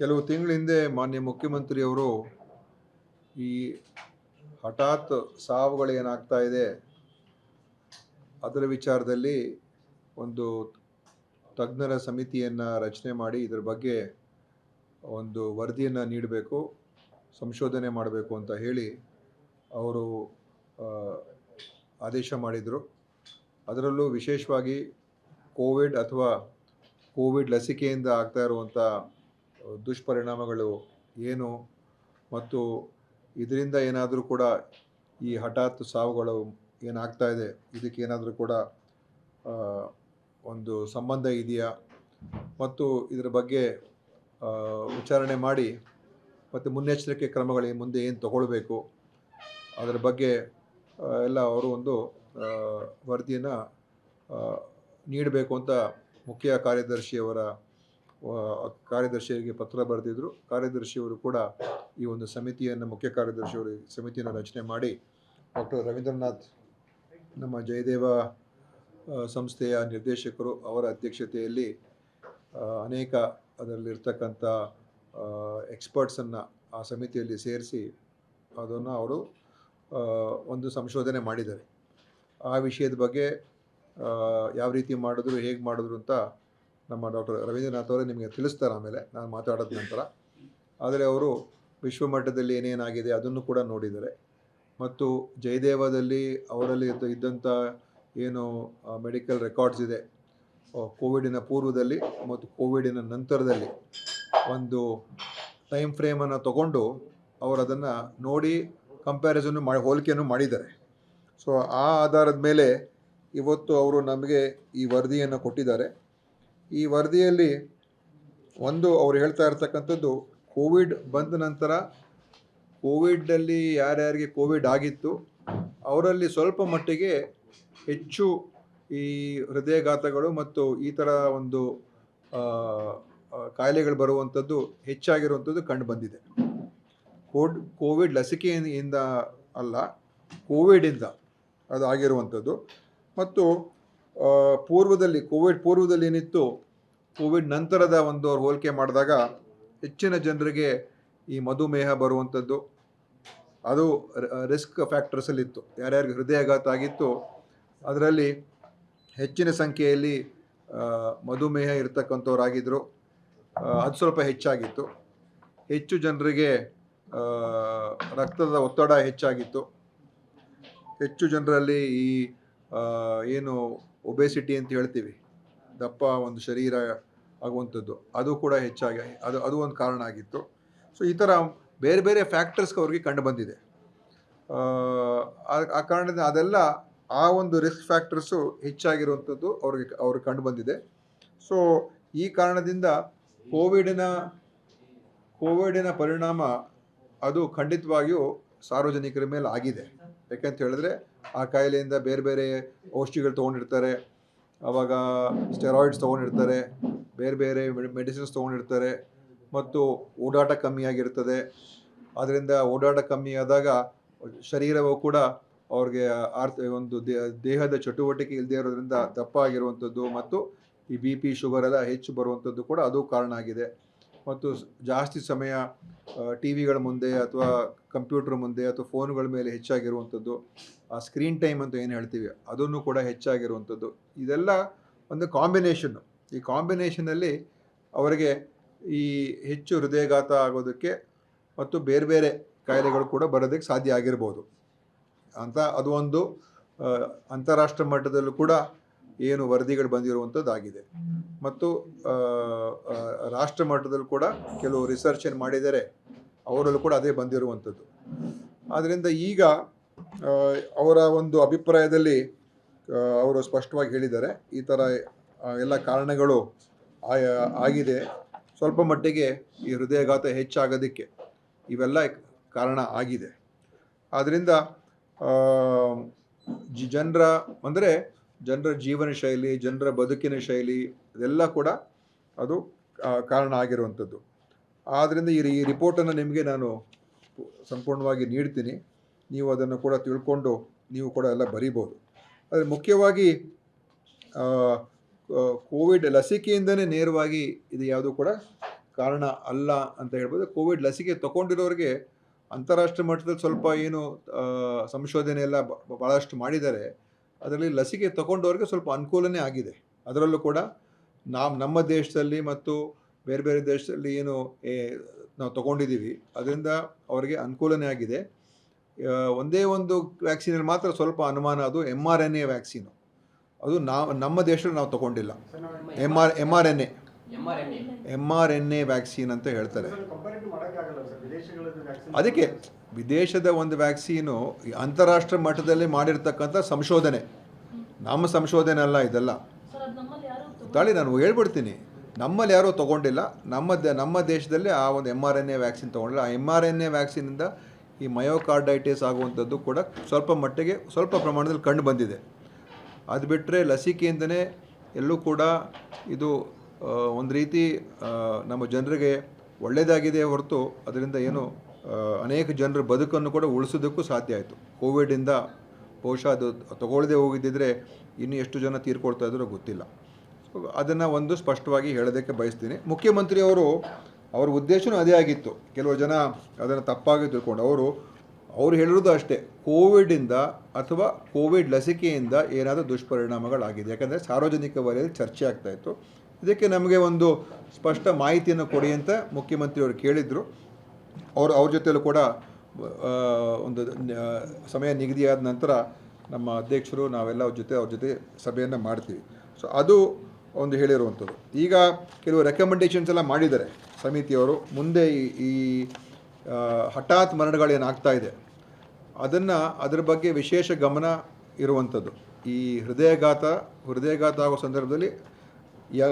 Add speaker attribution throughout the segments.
Speaker 1: ಕೆಲವು ತಿಂಗಳ ಹಿಂದೆ ಮಾನ್ಯ ಮುಖ್ಯಮಂತ್ರಿಯವರು ಈ ಹಠಾತ್ ಸಾವುಗಳು ಏನಾಗ್ತಾ ಇದೆ ಅದರ ವಿಚಾರದಲ್ಲಿ ಒಂದು ತಜ್ಞರ ಸಮಿತಿಯನ್ನು ರಚನೆ ಮಾಡಿ ಇದರ ಬಗ್ಗೆ ಒಂದು ವರದಿಯನ್ನು ನೀಡಬೇಕು, ಸಂಶೋಧನೆ ಮಾಡಬೇಕು ಅಂತ ಹೇಳಿ ಅವರು ಆದೇಶ ಮಾಡಿದರು. ಅದರಲ್ಲೂ ವಿಶೇಷವಾಗಿ ಕೋವಿಡ್ ಅಥವಾ ಕೋವಿಡ್ ಲಸಿಕೆಯಿಂದ ಆಗ್ತಾ ಇರುವಂಥ ದುಷ್ಪರಿಣಾಮಗಳು ಏನು? ಮತ್ತು ಇದರಿಂದ ಏನಾದರೂ ಕೂಡ ಈ ಹಠಾತ್ ಸಾವುಗಳು ಏನಾಗ್ತಾ ಇದೆ? ಇದಕ್ಕೆ ಏನಾದರೂ ಕೂಡ ಒಂದು ಸಂಬಂಧ ಇದೆಯಾ? ಮತ್ತು ಇದರ ಬಗ್ಗೆ ವಿಚಾರಣೆ ಮಾಡಿ, ಮತ್ತು ಮುನ್ನೆಚ್ಚರಿಕೆ ಕ್ರಮಗಳಿಗೆ ಮುಂದೆ ಏನು ತಗೊಳ್ಬೇಕು? ಅದರ ಬಗ್ಗೆ ಎಲ್ಲ ಅವರು ಒಂದು ವರದಿಯನ್ನು ನೀಡಬೇಕು ಅಂತ ಮುಖ್ಯ ಕಾರ್ಯದರ್ಶಿಯವರ ಆ, ಕಾರ್ಯದರ್ಶಿಯವರಿಗೆ ಪತ್ರ ಬರೆದಿದ್ದರು ಕಾರ್ಯದರ್ಶಿಯವರು ಕೂಡ ಈ ಒಂದು ಸಮಿತಿಯನ್ನು ಮುಖ್ಯ ಕಾರ್ಯದರ್ಶಿಯವರು ಸಮಿತಿಯನ್ನು ರಚನೆ ಮಾಡಿ ಡಾಕ್ಟರ್ ರವೀಂದ್ರನಾಥ್ ನಮ್ಮ ಜಯದೇವ ಸಂಸ್ಥೆಯ ನಿರ್ದೇಶಕರು ಅವರ ಅಧ್ಯಕ್ಷತೆಯಲ್ಲಿ ಅನೇಕ ಅದರಲ್ಲಿರ್ತಕ್ಕಂಥ ಎಕ್ಸ್ಪರ್ಟ್ಸನ್ನು ಆ ಸಮಿತಿಯಲ್ಲಿ ಸೇರಿಸಿ ಅದನ್ನು ಅವರು ಒಂದು ಸಂಶೋಧನೆ ಮಾಡಿದ್ದಾರೆ. ಆ ವಿಷಯದ ಬಗ್ಗೆ ಯಾವ ರೀತಿ ಮಾಡಿದ್ರು ಹೇಗೆ ಮಾಡಿದ್ರು ಅಂತ ನಮ್ಮ ಡಾಕ್ಟರ್ ರವೀಂದ್ರನಾಥ್ ಅವರೇ ನಿಮಗೆ ತಿಳಿಸ್ತಾರೆ ಆಮೇಲೆ ನಾನು ಮಾತಾಡಿದ ನಂತರ. ಆದರೆ ಅವರು ವಿಶ್ವಮಟ್ಟದಲ್ಲಿ ಏನೇನಾಗಿದೆ ಅದನ್ನು ಕೂಡ ನೋಡಿದ್ದಾರೆ. ಮತ್ತು ಜಯದೇವದಲ್ಲಿ ಅವರಲ್ಲಿ ಇದ್ದ- ಇದ್ದಂಥ ಏನು ಮೆಡಿಕಲ್ ರೆಕಾರ್ಡ್ಸ್ ಇದೆ. ಕೋವಿಡಿನ ಪೂರ್ವದಲ್ಲಿ ಮತ್ತು ಕೋವಿಡಿನ ನಂತರದಲ್ಲಿ ಒಂದು ಟೈಮ್ ಫ್ರೇಮನ್ನು ತಗೊಂಡು ಅವರು ಅದನ್ನು ನೋಡಿ ಕಂಪ್ಯಾರಿಸನ್ನು ಮಾಡಿ ಹೋಲಿಕೆಯನ್ನು ಮಾಡಿದ್ದಾರೆ. ಸೊ ಆ ಆಧಾರದ ಮೇಲೆ ಇವತ್ತು ಅವರು ನಮಗೆ ಈ ವರದಿಯನ್ನು ಕೊಟ್ಟಿದ್ದಾರೆ. ಈ ವರದಿಯಲ್ಲಿ ಒಂದು ಅವ್ರು ಹೇಳ್ತಾ ಇರ್ತಕ್ಕಂಥದ್ದು, ಕೋವಿಡ್ ಬಂದ ನಂತರ ಕೋವಿಡಲ್ಲಿ ಯಾರ್ಯಾರಿಗೆ ಕೋವಿಡ್ ಆಗಿತ್ತು, ಅವರಲ್ಲಿ ಸ್ವಲ್ಪ ಮಟ್ಟಿಗೆ ಹೆಚ್ಚು ಈ ಹೃದಯಘಾತಗಳು ಮತ್ತು ಈ ಥರ ಒಂದು ಕಾಯಿಲೆಗಳು ಬರುವಂಥದ್ದು ಹೆಚ್ಚಾಗಿರುವಂಥದ್ದು ಕಂಡು ಬಂದಿದೆ. ಕೋಡ್, ಕೋವಿಡ್ ಲಸಿಕೆಯಿಂದ ಅಲ್ಲ ಕೋವಿಡಿಂದ ಅದು ಆಗಿರುವಂಥದ್ದು. ಮತ್ತು ಪೂರ್ವದಲ್ಲಿ, ಕೋವಿಡ್ ಪೂರ್ವದಲ್ಲಿ ಏನಿತ್ತು ಕೋವಿಡ್ ನಂತರದ ಒಂದು ಅವ್ರು ಹೋಲಿಕೆ ಮಾಡಿದಾಗ ಹೆಚ್ಚಿನ ಜನರಿಗೆ ಈ ಮಧುಮೇಹ ಬರುವಂಥದ್ದು ಅದು ರಿಸ್ಕ್ ಫ್ಯಾಕ್ಟರ್ಸಲ್ಲಿತ್ತು. ಯಾರ್ಯಾರಿಗೆ ಹೃದಯಾಘಾತ ಆಗಿತ್ತು ಅದರಲ್ಲಿ ಹೆಚ್ಚಿನ ಸಂಖ್ಯೆಯಲ್ಲಿ ಮಧುಮೇಹ ಇರ್ತಕ್ಕಂಥವ್ರಾಗಿದ್ದರು ಅದು ಸ್ವಲ್ಪ ಹೆಚ್ಚಾಗಿತ್ತು. ಹೆಚ್ಚು ಜನರಿಗೆ ರಕ್ತದ ಒತ್ತಡ ಹೆಚ್ಚಾಗಿತ್ತು. ಹೆಚ್ಚು ಜನರಲ್ಲಿ ಈ ಏನು ಒಬೆಸಿಟಿ ಅಂತ ಹೇಳ್ತೀವಿ. ದಪ್ಪ ಒಂದು ಶರೀರ ಆಗುವಂಥದ್ದು. ಅದು ಕೂಡ ಹೆಚ್ಚಾಗಿ ಅದು ಅದು ಒಂದು ಕಾರಣ ಆಗಿತ್ತು. ಸೊ ಈ ಥರ ಬೇರೆ ಬೇರೆ ಫ್ಯಾಕ್ಟರ್ಸ್ ಅವ್ರಿಗೆ ಕಂಡು ಬಂದಿದೆ. ಆ ಕಾರಣದಿಂದ ಅದೆಲ್ಲ ಆ ಒಂದು ರಿಸ್ಕ್ ಫ್ಯಾಕ್ಟರ್ಸು ಹೆಚ್ಚಾಗಿರುವಂಥದ್ದು ಅವ್ರಿಗೆ ಅವ್ರಿಗೆ ಕಂಡು ಬಂದಿದೆ. ಸೊ ಈ ಕಾರಣದಿಂದ ಕೋವಿಡಿನ ಕೋವಿಡಿನ ಪರಿಣಾಮ ಅದು ಖಂಡಿತವಾಗಿಯೂ ಸಾರ್ವಜನಿಕರ ಮೇಲೆ ಆಗಿದೆ. ಯಾಕಂತ ಹೇಳಿದ್ರೆ ಆ ಕಾಯಿಲೆಯಿಂದ ಬೇರೆ ಬೇರೆ ಔಷಧಿಗಳು ತೊಗೊಂಡಿರ್ತಾರೆ. ಆವಾಗ ಸ್ಟೆರಾಯ್ಡ್ಸ್ ತೊಗೊಂಡಿರ್ತಾರೆ, ಬೇರೆ ಬೇರೆ ಮೆಡಿಸಿನ್ಸ್ ತೊಗೊಂಡಿರ್ತಾರೆ, ಮತ್ತು ಓಡಾಟ ಕಮ್ಮಿಯಾಗಿರ್ತದೆ ಅದರಿಂದ ಓಡಾಟ ಕಮ್ಮಿ ಆದಾಗ ಶರೀರವು ಕೂಡ ಅವ್ರಿಗೆ ಆರ್ಥ, ಒಂದು ದೇಹದ ಚಟುವಟಿಕೆ ಇಲ್ಲದೆ ಇರೋದ್ರಿಂದ ದಪ್ಪ ಆಗಿರುವಂಥದ್ದು ಮತ್ತು ಈ ಬಿ ಪಿ ಶುಗರ್ ಎಲ್ಲ ಹೆಚ್ಚು ಬರುವಂಥದ್ದು ಕೂಡ ಅದು ಕಾರಣ ಆಗಿದೆ. ಮತ್ತು ಜಾಸ್ತಿ ಸಮಯ ಟಿ ವಿಗಳ ಮುಂದೆ ಅಥವಾ ಕಂಪ್ಯೂಟರ್ ಮುಂದೆ ಅಥವಾ ಫೋನ್ಗಳ ಮೇಲೆ ಹೆಚ್ಚಾಗಿರುವಂಥದ್ದು, ಆ ಸ್ಕ್ರೀನ್ ಟೈಮ್ ಅಂತ ಏನು ಹೇಳ್ತೀವಿ, ಅದನ್ನು ಕೂಡ ಹೆಚ್ಚಾಗಿರುವಂಥದ್ದು. ಇದೆಲ್ಲ ಒಂದು ಕಾಂಬಿನೇಷನ್ನು ಈ ಕಾಂಬಿನೇಷನಲ್ಲಿ ಅವರಿಗೆ ಈ ಹೆಚ್ಚು ಹೃದಯಘಾತ ಆಗೋದಕ್ಕೆ ಮತ್ತು ಬೇರೆ ಬೇರೆ ಕಾಯಿಲೆಗಳು ಕೂಡ ಬರೋದಕ್ಕೆ ಸಾಧ್ಯ ಆಗಿರ್ಬೋದು. ಅಂತ ಅದು ಒಂದು ಅಂತಾರಾಷ್ಟ್ರ ಮಟ್ಟದಲ್ಲೂ ಕೂಡ ಏನು ವರದಿಗಳು ಬಂದಿರುವಂಥದ್ದಾಗಿದೆ. ಮತ್ತು ರಾಷ್ಟ್ರ ಮಟ್ಟದಲ್ಲೂ ಕೂಡ ಕೆಲವು ರಿಸರ್ಚ್ ಏನು ಮಾಡಿದ್ದಾರೆ, ಅವರಲ್ಲೂ ಕೂಡ ಅದೇ ಬಂದಿರುವಂಥದ್ದು. ಆದ್ದರಿಂದ ಈಗ ಅವರ ಒಂದು ಅಭಿಪ್ರಾಯದಲ್ಲಿ ಅವರು ಸ್ಪಷ್ಟವಾಗಿ ಹೇಳಿದ್ದಾರೆ, ಈ ಥರ ಎಲ್ಲ ಕಾರಣಗಳು ಆಗಿದೆ. ಸ್ವಲ್ಪ ಮಟ್ಟಿಗೆ ಈ ಹೃದಯಘಾತ ಹೆಚ್ಚಾಗೋದಕ್ಕೆ ಇವೆಲ್ಲ ಕಾರಣ ಆಗಿದೆ. ಆದ್ದರಿಂದ ಜನರ, ಅಂದರೆ ಜನರ ಜೀವನ ಶೈಲಿ, ಜನರ ಬದುಕಿನ ಶೈಲಿ ಇದೆಲ್ಲ ಕೂಡ ಅದು ಕಾರಣ ಆಗಿರುವಂಥದ್ದು. ಆದ್ದರಿಂದ ಈ ಈ ರಿಪೋರ್ಟನ್ನು ನಿಮಗೆ ನಾನು ಸಂಪೂರ್ಣವಾಗಿ ನೀಡ್ತೀನಿ. ನೀವು ಅದನ್ನು ಕೂಡ ತಿಳ್ಕೊಂಡು ನೀವು ಕೂಡ ಎಲ್ಲ ಬರೀಬೋದು. ಆದರೆ ಮುಖ್ಯವಾಗಿ ಕೋವಿಡ್ ಲಸಿಕೆಯಿಂದನೇ ನೇರವಾಗಿ ಇದು ಯಾವುದು ಕೂಡ ಕಾರಣ ಅಲ್ಲ ಅಂತ ಹೇಳ್ಬೋದು. ಕೋವಿಡ್ ಲಸಿಕೆ ತಗೊಂಡಿರೋರಿಗೆ ಅಂತಾರಾಷ್ಟ್ರೀಯ ಮಟ್ಟದಲ್ಲಿ ಸ್ವಲ್ಪ ಏನು ಸಂಶೋಧನೆ ಎಲ್ಲ ಭಾಳಷ್ಟು ಮಾಡಿದ್ದಾರೆ. ಅದರಲ್ಲಿ ಲಸಿಕೆ ತಗೊಂಡವ್ರಿಗೆ ಸ್ವಲ್ಪ ಅನುಕೂಲನೇ ಆಗಿದೆ. ಅದರಲ್ಲೂ ಕೂಡ ನಾವು ನಮ್ಮ ದೇಶದಲ್ಲಿ ಮತ್ತು ಬೇರೆ ಬೇರೆ ದೇಶದಲ್ಲಿ ಏನು ನಾವು ತಗೊಂಡಿದ್ದೀವಿ. ಅದರಿಂದ ಅವರಿಗೆ ಅನುಕೂಲನೇ ಆಗಿದೆ. ಒಂದೇ ಒಂದು ವ್ಯಾಕ್ಸಿನಲ್ಲಿ ಮಾತ್ರ ಸ್ವಲ್ಪ ಅನುಮಾನ ಅದು M R N A vaccine. ಅದು ನಾವು ನಮ್ಮ ದೇಶದಲ್ಲಿ ನಾವು ತಗೊಂಡಿಲ್ಲ. M R M R N A.
Speaker 2: R N A.
Speaker 1: M R N A vaccine ಅಂತ ಹೇಳ್ತಾರೆ
Speaker 3: ಕಂಪೇರಿಟಿವ್ ಮಾಡೋಕ್ಕಾಗಲ್ಲ ಸರ್ ವಿದೇಶಗಳದ್ದು ವ್ಯಾಕ್ಸಿನ್
Speaker 1: ಅದಕ್ಕೆ ವಿದೇಶದ ಒಂದು ವ್ಯಾಕ್ಸೀನು ಅಂತಾರಾಷ್ಟ್ರ ಅಂತಾರಾಷ್ಟ್ರೀಯ ಮಟ್ಟದಲ್ಲಿ ಮಾಡಿರ್ತಕ್ಕಂಥ ಸಂಶೋಧನೆ. ನಮ್ಮ ಸಂಶೋಧನೆ ಅಲ್ಲ ಇದೆಲ್ಲ.
Speaker 4: ಸರ್ ನಮ್ಮಲ್ಲಿ ಯಾರು
Speaker 1: ತಾಳಿ ನಾನು ಹೇಳ್ಬಿಡ್ತೀನಿ. ನಮ್ಮಲ್ಲಿ ಯಾರೂ ತೊಗೊಂಡಿಲ್ಲ. ನಮ್ಮ ದ ನಮ್ಮ ದೇಶದಲ್ಲಿ ಆ ಒಂದು M R N A vaccine ತೊಗೊಂಡಿಲ್ಲ. ಆ ಎಂ ಆರ್ ಎನ್ ಎ ವ್ಯಾಕ್ಸಿನಿಂದ ಈ ಮಯೋಕಾರ್ಡೈಟಿಸ್ ಆಗುವಂಥದ್ದು ಕೂಡ ಸ್ವಲ್ಪ ಮಟ್ಟಿಗೆ ಸ್ವಲ್ಪ ಪ್ರಮಾಣದಲ್ಲಿ ಕಂಡು ಬಂದಿದೆ. ಅದು ಬಿಟ್ಟರೆ ಲಸಿಕೆಯಿಂದನೇ ಎಲ್ಲೂ ಕೂಡ ಇದು ಒಂದು ರೀತಿ ನಮ್ಮ ಜನರಿಗೆ ಒಳ್ಳೆಯದಾಗಿದೆ ಹೊರತು ಅದರಿಂದ ಏನು ಅನೇಕ ಜನರ ಬದುಕನ್ನು ಕೂಡ ಉಳಿಸೋದಕ್ಕೂ ಸಾಧ್ಯ ಆಯಿತು. ಕೋವಿಡಿಂದ ಬಹುಶಃ ಅದು ತಗೊಳ್ಳದೆ ಹೋಗಿದ್ದಿದ್ರೆ ಇನ್ನು ಎಷ್ಟು ಜನ ತೀರ್ಕೊಳ್ತಾ ಇದ್ರು ಗೊತ್ತಿಲ್ಲ. ಅದನ್ನು ಒಂದು ಸ್ಪಷ್ಟವಾಗಿ ಹೇಳೋದಕ್ಕೆ ಬಯಸ್ತೀನಿ. ಮುಖ್ಯಮಂತ್ರಿಯವರು ಅವ್ರ ಉದ್ದೇಶವೂ ಅದೇ ಆಗಿತ್ತು. ಕೆಲವು ಜನ ಅದನ್ನು ತಪ್ಪಾಗಿ ತಿಳ್ಕೊಂಡು ಅವರು, ಅವ್ರು ಹೇಳಿರೋದು ಅಷ್ಟೇ ಕೋವಿಡಿಂದ ಅಥವಾ ಕೋವಿಡ್ ಲಸಿಕೆಯಿಂದ ಏನಾದರೂ ದುಷ್ಪರಿಣಾಮಗಳಾಗಿದೆ. ಯಾಕಂದರೆ ಸಾರ್ವಜನಿಕ ವಲಯದಲ್ಲಿ ಚರ್ಚೆ ಆಗ್ತಾ ಇತ್ತು. ಇದಕ್ಕೆ ನಮಗೆ ಒಂದು ಸ್ಪಷ್ಟ ಮಾಹಿತಿಯನ್ನು ಕೊಡಿ ಅಂತ ಮುಖ್ಯಮಂತ್ರಿಯವರು ಕೇಳಿದರು. ಅವರು ಅವ್ರ ಜೊತೆಯಲ್ಲೂ ಕೂಡ ಒಂದು ಸಮಯ ನಿಗದಿಯಾದ ನಂತರ ನಮ್ಮ ಅಧ್ಯಕ್ಷರು ನಾವೆಲ್ಲ ಅವ್ರ ಜೊತೆ ಅವ್ರ ಜೊತೆ ಸಭೆಯನ್ನು ಮಾಡ್ತೀವಿ. ಸೊ ಅದು ಒಂದು ಹೇಳಿರುವಂಥದ್ದು. ಈಗ ಕೆಲವು ರೆಕಮೆಂಡೇಷನ್ಸ್ ಎಲ್ಲ ಮಾಡಿದ್ದಾರೆ ಸಮಿತಿಯವರು. ಮುಂದೆ ಈ ಹಠಾತ್ ಮರಣಗಳೇನಾಗ್ತಾ ಇದೆ, ಅದನ್ನು ಅದರ ಬಗ್ಗೆ ವಿಶೇಷ ಗಮನ ಇರುವಂಥದ್ದು. ಈ ಹೃದಯಘಾತ ಹೃದಯಘಾತ ಆಗೋ ಸಂದರ್ಭದಲ್ಲಿ ಯಾ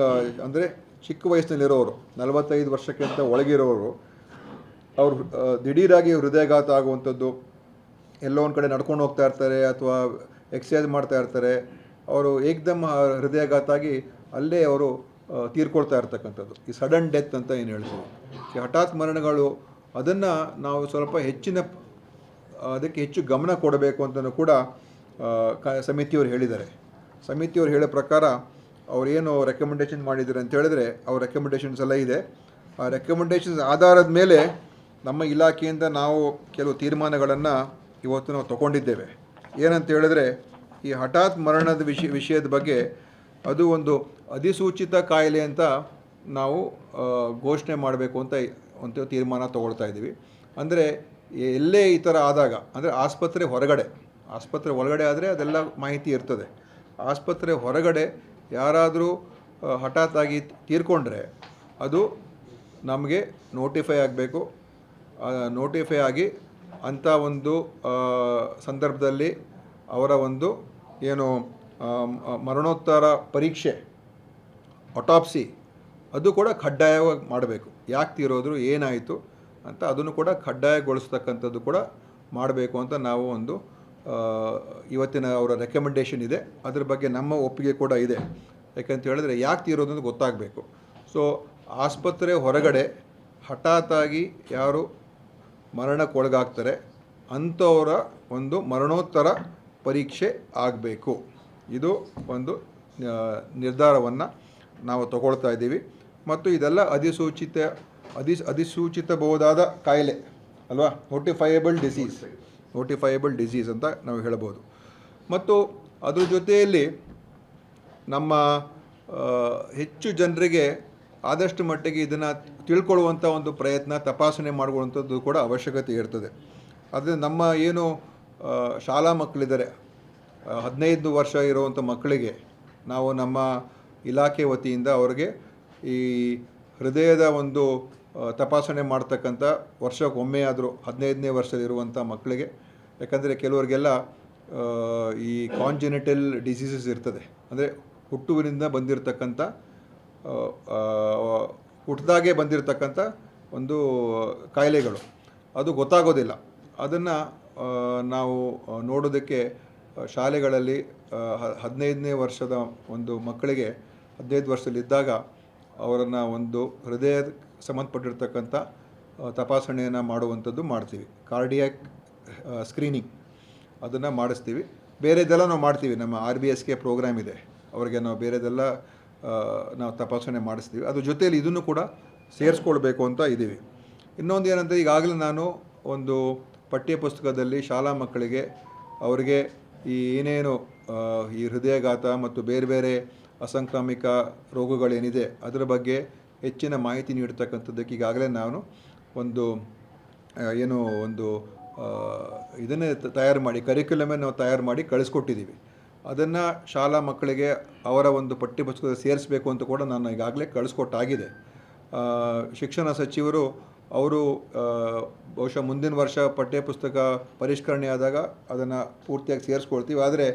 Speaker 1: ಅಂದರೆ ಚಿಕ್ಕ ವಯಸ್ಸಿನಲ್ಲಿರೋರು, ನಲವತ್ತೈದು ವರ್ಷಕ್ಕಿಂತ ಒಳಗಿರೋರು, ಅವರು ದಿಢೀರಾಗಿ ಹೃದಯಘಾತ ಆಗುವಂಥದ್ದು, ಎಲ್ಲೋ ಒಂದು ಕಡೆ ನಡ್ಕೊಂಡು ಹೋಗ್ತಾ ಇರ್ತಾರೆ ಅಥವಾ ಎಕ್ಸಸೈಸ್ ಮಾಡ್ತಾ ಇರ್ತಾರೆ, ಅವರು ಏಕ್ದಮ್ ಹೃದಯಾಘಾತ ಆಗಿ ಅಲ್ಲೇ ಅವರು ತೀರ್ಕೊಳ್ತಾ ಇರ್ತಕ್ಕಂಥದ್ದು. ಈ ಸಡನ್ ಡೆತ್ ಅಂತ ಏನು ಹೇಳ್ತೀವಿ. ಈ ಹಠಾತ್ ಮರಣಗಳು, ಅದನ್ನು ನಾವು ಸ್ವಲ್ಪ ಹೆಚ್ಚಿನ, ಅದಕ್ಕೆ ಹೆಚ್ಚು ಗಮನ ಕೊಡಬೇಕು ಅಂತಲೂ ಕೂಡ ಕ, ಸಮಿತಿಯವರು ಹೇಳಿದ್ದಾರೆ. ಸಮಿತಿಯವರು ಹೇಳೋ ಪ್ರಕಾರ ಅವರೇನು ರೆಕಮೆಂಡೇಷನ್ ಮಾಡಿದ್ದಾರೆ ಅಂತ ಹೇಳಿದ್ರೆ ಅವ್ರ ರೆಕಮೆಂಡೇಷನ್ಸ್ ಎಲ್ಲ ಇದೆ. ಆ ರೆಕಮೆಂಡೇಷನ್ಸ್ ಆಧಾರದ ಮೇಲೆ ನಮ್ಮ ಇಲಾಖೆಯಿಂದ ನಾವು ಕೆಲವು ತೀರ್ಮಾನಗಳನ್ನು ಇವತ್ತು ನಾವು ತಗೊಂಡಿದ್ದೇವೆ. ಏನಂತ ಹೇಳಿದ್ರೆ, ಈ ಹಠಾತ್ ಮರಣದ ವಿಷಯ ವಿಷಯದ ಬಗ್ಗೆ ಅದು ಒಂದು ಅಧಿಸೂಚಿತ ಕಾಯಿಲೆ ಅಂತ ನಾವು ಘೋಷಣೆ ಮಾಡಬೇಕು ಅಂತ ಒಂದು ತೀರ್ಮಾನ ತಗೊಳ್ತಾ ಇದ್ದೀವಿ. ಅಂದರೆ ಎಲ್ಲೇ ಈ ಥರ ಆದಾಗ, ಅಂದರೆ ಆಸ್ಪತ್ರೆ ಹೊರಗಡೆ, ಆಸ್ಪತ್ರೆ ಒಳಗಡೆ ಆದರೆ ಅದೆಲ್ಲ ಮಾಹಿತಿ ಇರ್ತದೆ. ಆಸ್ಪತ್ರೆ ಹೊರಗಡೆ ಯಾರಾದರೂ ಹಠಾತ್ತಾಗಿ ತೀರ್ಕೊಂಡ್ರೆ ಅದು ನಮಗೆ ನೋಟಿಫೈ ಆಗಬೇಕು. ನೋಟಿಫೈ ಆಗಿ ಅಂಥ ಒಂದು ಸಂದರ್ಭದಲ್ಲಿ ಅವರ ಒಂದು ಏನು ಮರಣೋತ್ತರ ಪರೀಕ್ಷೆ ಅಟಾಪ್ಸಿ ಅದು ಕೂಡ ಕಡ್ಡಾಯವಾಗಿ ಮಾಡಬೇಕು. ಯಾಕೆ ತೀರೋದ್ರು ಏನಾಯಿತು ಅಂತ ಅದನ್ನು ಕೂಡ ಕಡ್ಡಾಯಗೊಳಿಸ್ತಕ್ಕಂಥದ್ದು ಕೂಡ ಮಾಡಬೇಕು ಅಂತ ನಾವು ಒಂದು ಇವತ್ತಿನ ಅವರ ರೆಕಮೆಂಡೇಷನ್ ಇದೆ. ಅದ್ರ ಬಗ್ಗೆ ನಮ್ಮ ಒಪ್ಪಿಗೆ ಕೂಡ ಇದೆ. ಯಾಕಂತ ಹೇಳಿದ್ರೆ ಯಾಕೆ ತೀರೋದು ಅಂತ ಗೊತ್ತಾಗಬೇಕು. ಸೊ ಆಸ್ಪತ್ರೆ ಹೊರಗಡೆ ಹಠಾತ್ತಾಗಿ ಯಾರು ಮರಣಕ್ಕೊಳಗಾಗ್ತಾರೆ, ಅಂಥವರ ಒಂದು ಮರಣೋತ್ತರ ಪರೀಕ್ಷೆ ಆಗಬೇಕು. ಇದು ಒಂದು ನಿರ್ಧಾರವನ್ನು ನಾವು ತಗೊಳ್ತಾ ಇದ್ದೀವಿ. ಮತ್ತು ಇದೆಲ್ಲ ಅಧಿಸೂಚಿತ, ಅಧಿಸ್, ಅಧಿಸೂಚಿತಬಹುದಾದ ಕಾಯಿಲೆ, ಅಲ್ವಾ? ನೋಟಿಫೈಯಬಲ್ ಡಿಸೀಸ್ ನೋಟಿಫೈಯಬಲ್ ಡಿಸೀಸ್ ಅಂತ ನಾವು ಹೇಳಬಹುದು. ಮತ್ತು ಅದರ ಜೊತೆಯಲ್ಲಿ ನಮ್ಮ ಹೆಚ್ಚು ಜನರಿಗೆ ಆದಷ್ಟು ಮಟ್ಟಿಗೆ ಇದನ್ನು ತಿಳ್ಕೊಳ್ಳುವಂಥ ಒಂದು ಪ್ರಯತ್ನ, ತಪಾಸಣೆ ಮಾಡುವಂಥದ್ದು ಕೂಡ ಅವಶ್ಯಕತೆ ಇರ್ತದೆ. ಆದರೆ ನಮ್ಮ ಏನು ಶಾಲಾ ಮಕ್ಕಳಿದ್ದಾರೆ ಹದಿನೈದು ವರ್ಷ ಇರುವಂಥ ಮಕ್ಕಳಿಗೆ ನಾವು ನಮ್ಮ ಇಲಾಖೆ ವತಿಯಿಂದ ಅವರಿಗೆ ಈ ಹೃದಯದ ಒಂದು ತಪಾಸಣೆ ಮಾಡ್ತಕ್ಕಂಥ ವರ್ಷಕ್ಕೊಮ್ಮೆ ಆದರೂ ಹದಿನೈದನೇ ವರ್ಷದಲ್ಲಿರುವಂಥ ಮಕ್ಕಳಿಗೆ. ಯಾಕಂದರೆ ಕೆಲವರಿಗೆಲ್ಲ ಈ ಕಾಂಜಿನೆಟಲ್ ಡಿಸೀಸಸ್ ಇರ್ತದೆ. ಅಂದರೆ ಹುಟ್ಟುವಿನಿಂದ ಬಂದಿರತಕ್ಕಂಥ ಹುಟ್ಟಿದಾಗೆ ಬಂದಿರತಕ್ಕಂಥ ಒಂದು ಕಾಯಿಲೆಗಳು. ಅದು ಗೊತ್ತಾಗೋದಿಲ್ಲ. ಅದನ್ನು ನಾವು ನೋಡೋದಕ್ಕೆ ಶಾಲೆಗಳಲ್ಲಿ ಹದಿನೈದನೇ ವರ್ಷದ ಒಂದು ಮಕ್ಕಳಿಗೆ, ಹದಿನೈದು ವರ್ಷದಲ್ಲಿದ್ದಾಗ ಅವರನ್ನು ಒಂದು ಹೃದಯ ಸಂಬಂಧಪಟ್ಟಿರ್ತಕ್ಕಂಥ ತಪಾಸಣೆಯನ್ನು ಮಾಡುವಂಥದ್ದು ಮಾಡ್ತೀವಿ. ಕಾರ್ಡಿಯಾಕ್ ಸ್ಕ್ರೀನಿಂಗ್ ಅದನ್ನು ಮಾಡಿಸ್ತೀವಿ. ಬೇರೆದೆಲ್ಲ ನಾವು ಮಾಡ್ತೀವಿ. ನಮ್ಮ R B S K program ಇದೆ. ಅವರಿಗೆ ನಾವು ಬೇರೆದೆಲ್ಲ ನಾವು ತಪಾಸಣೆ ಮಾಡಿಸ್ತೀವಿ. ಅದ್ರ ಜೊತೆಯಲ್ಲಿ ಇದನ್ನು ಕೂಡ ಸೇರಿಸ್ಕೊಳ್ಬೇಕು ಅಂತ ಇದ್ದೀವಿ. ಇನ್ನೊಂದು ಏನಂದರೆ, ಈಗಾಗಲೇ ನಾನು ಒಂದು ಪಠ್ಯ ಪುಸ್ತಕದಲ್ಲಿ ಶಾಲಾ ಮಕ್ಕಳಿಗೆ ಅವರಿಗೆ ಈ ಏನೇನು ಈ ಹೃದಯಘಾತ ಮತ್ತು ಬೇರೆ ಬೇರೆ ಅಸಂಕ್ರಾಮಿಕ ರೋಗಗಳೇನಿದೆ, ಅದರ ಬಗ್ಗೆ ಹೆಚ್ಚಿನ ಮಾಹಿತಿ ನೀಡ್ತಕ್ಕಂಥದ್ದಕ್ಕೆ ಈಗಾಗಲೇ ನಾನು ಒಂದು ಏನು ಒಂದು ಇದನ್ನೇ ತಯಾರು ಮಾಡಿ ಕರಿಕ್ಯುಲಮೇ ನಾವು ತಯಾರು ಮಾಡಿ ಕಳಿಸ್ಕೊಟ್ಟಿದ್ದೀವಿ. ಅದನ್ನು ಶಾಲಾ ಮಕ್ಕಳಿಗೆ ಅವರ ಒಂದು ಪಠ್ಯಪುಸ್ತಕದಲ್ಲಿ ಸೇರಿಸಬೇಕು ಅಂತ ಕೂಡ ನಾನು ಈಗಾಗಲೇ ಕಳಿಸ್ಕೊಟ್ಟಾಗಿದೆ. ಶಿಕ್ಷಣ ಸಚಿವರು ಅವರು ಬಹುಶಃ ಮುಂದಿನ ವರ್ಷ ಪಠ್ಯಪುಸ್ತಕ ಪರಿಷ್ಕರಣೆ ಆದಾಗ ಅದನ್ನು ಪೂರ್ತಿಯಾಗಿ ಸೇರಿಸ್ಕೊಳ್ತೀವಿ. ಆದರೆ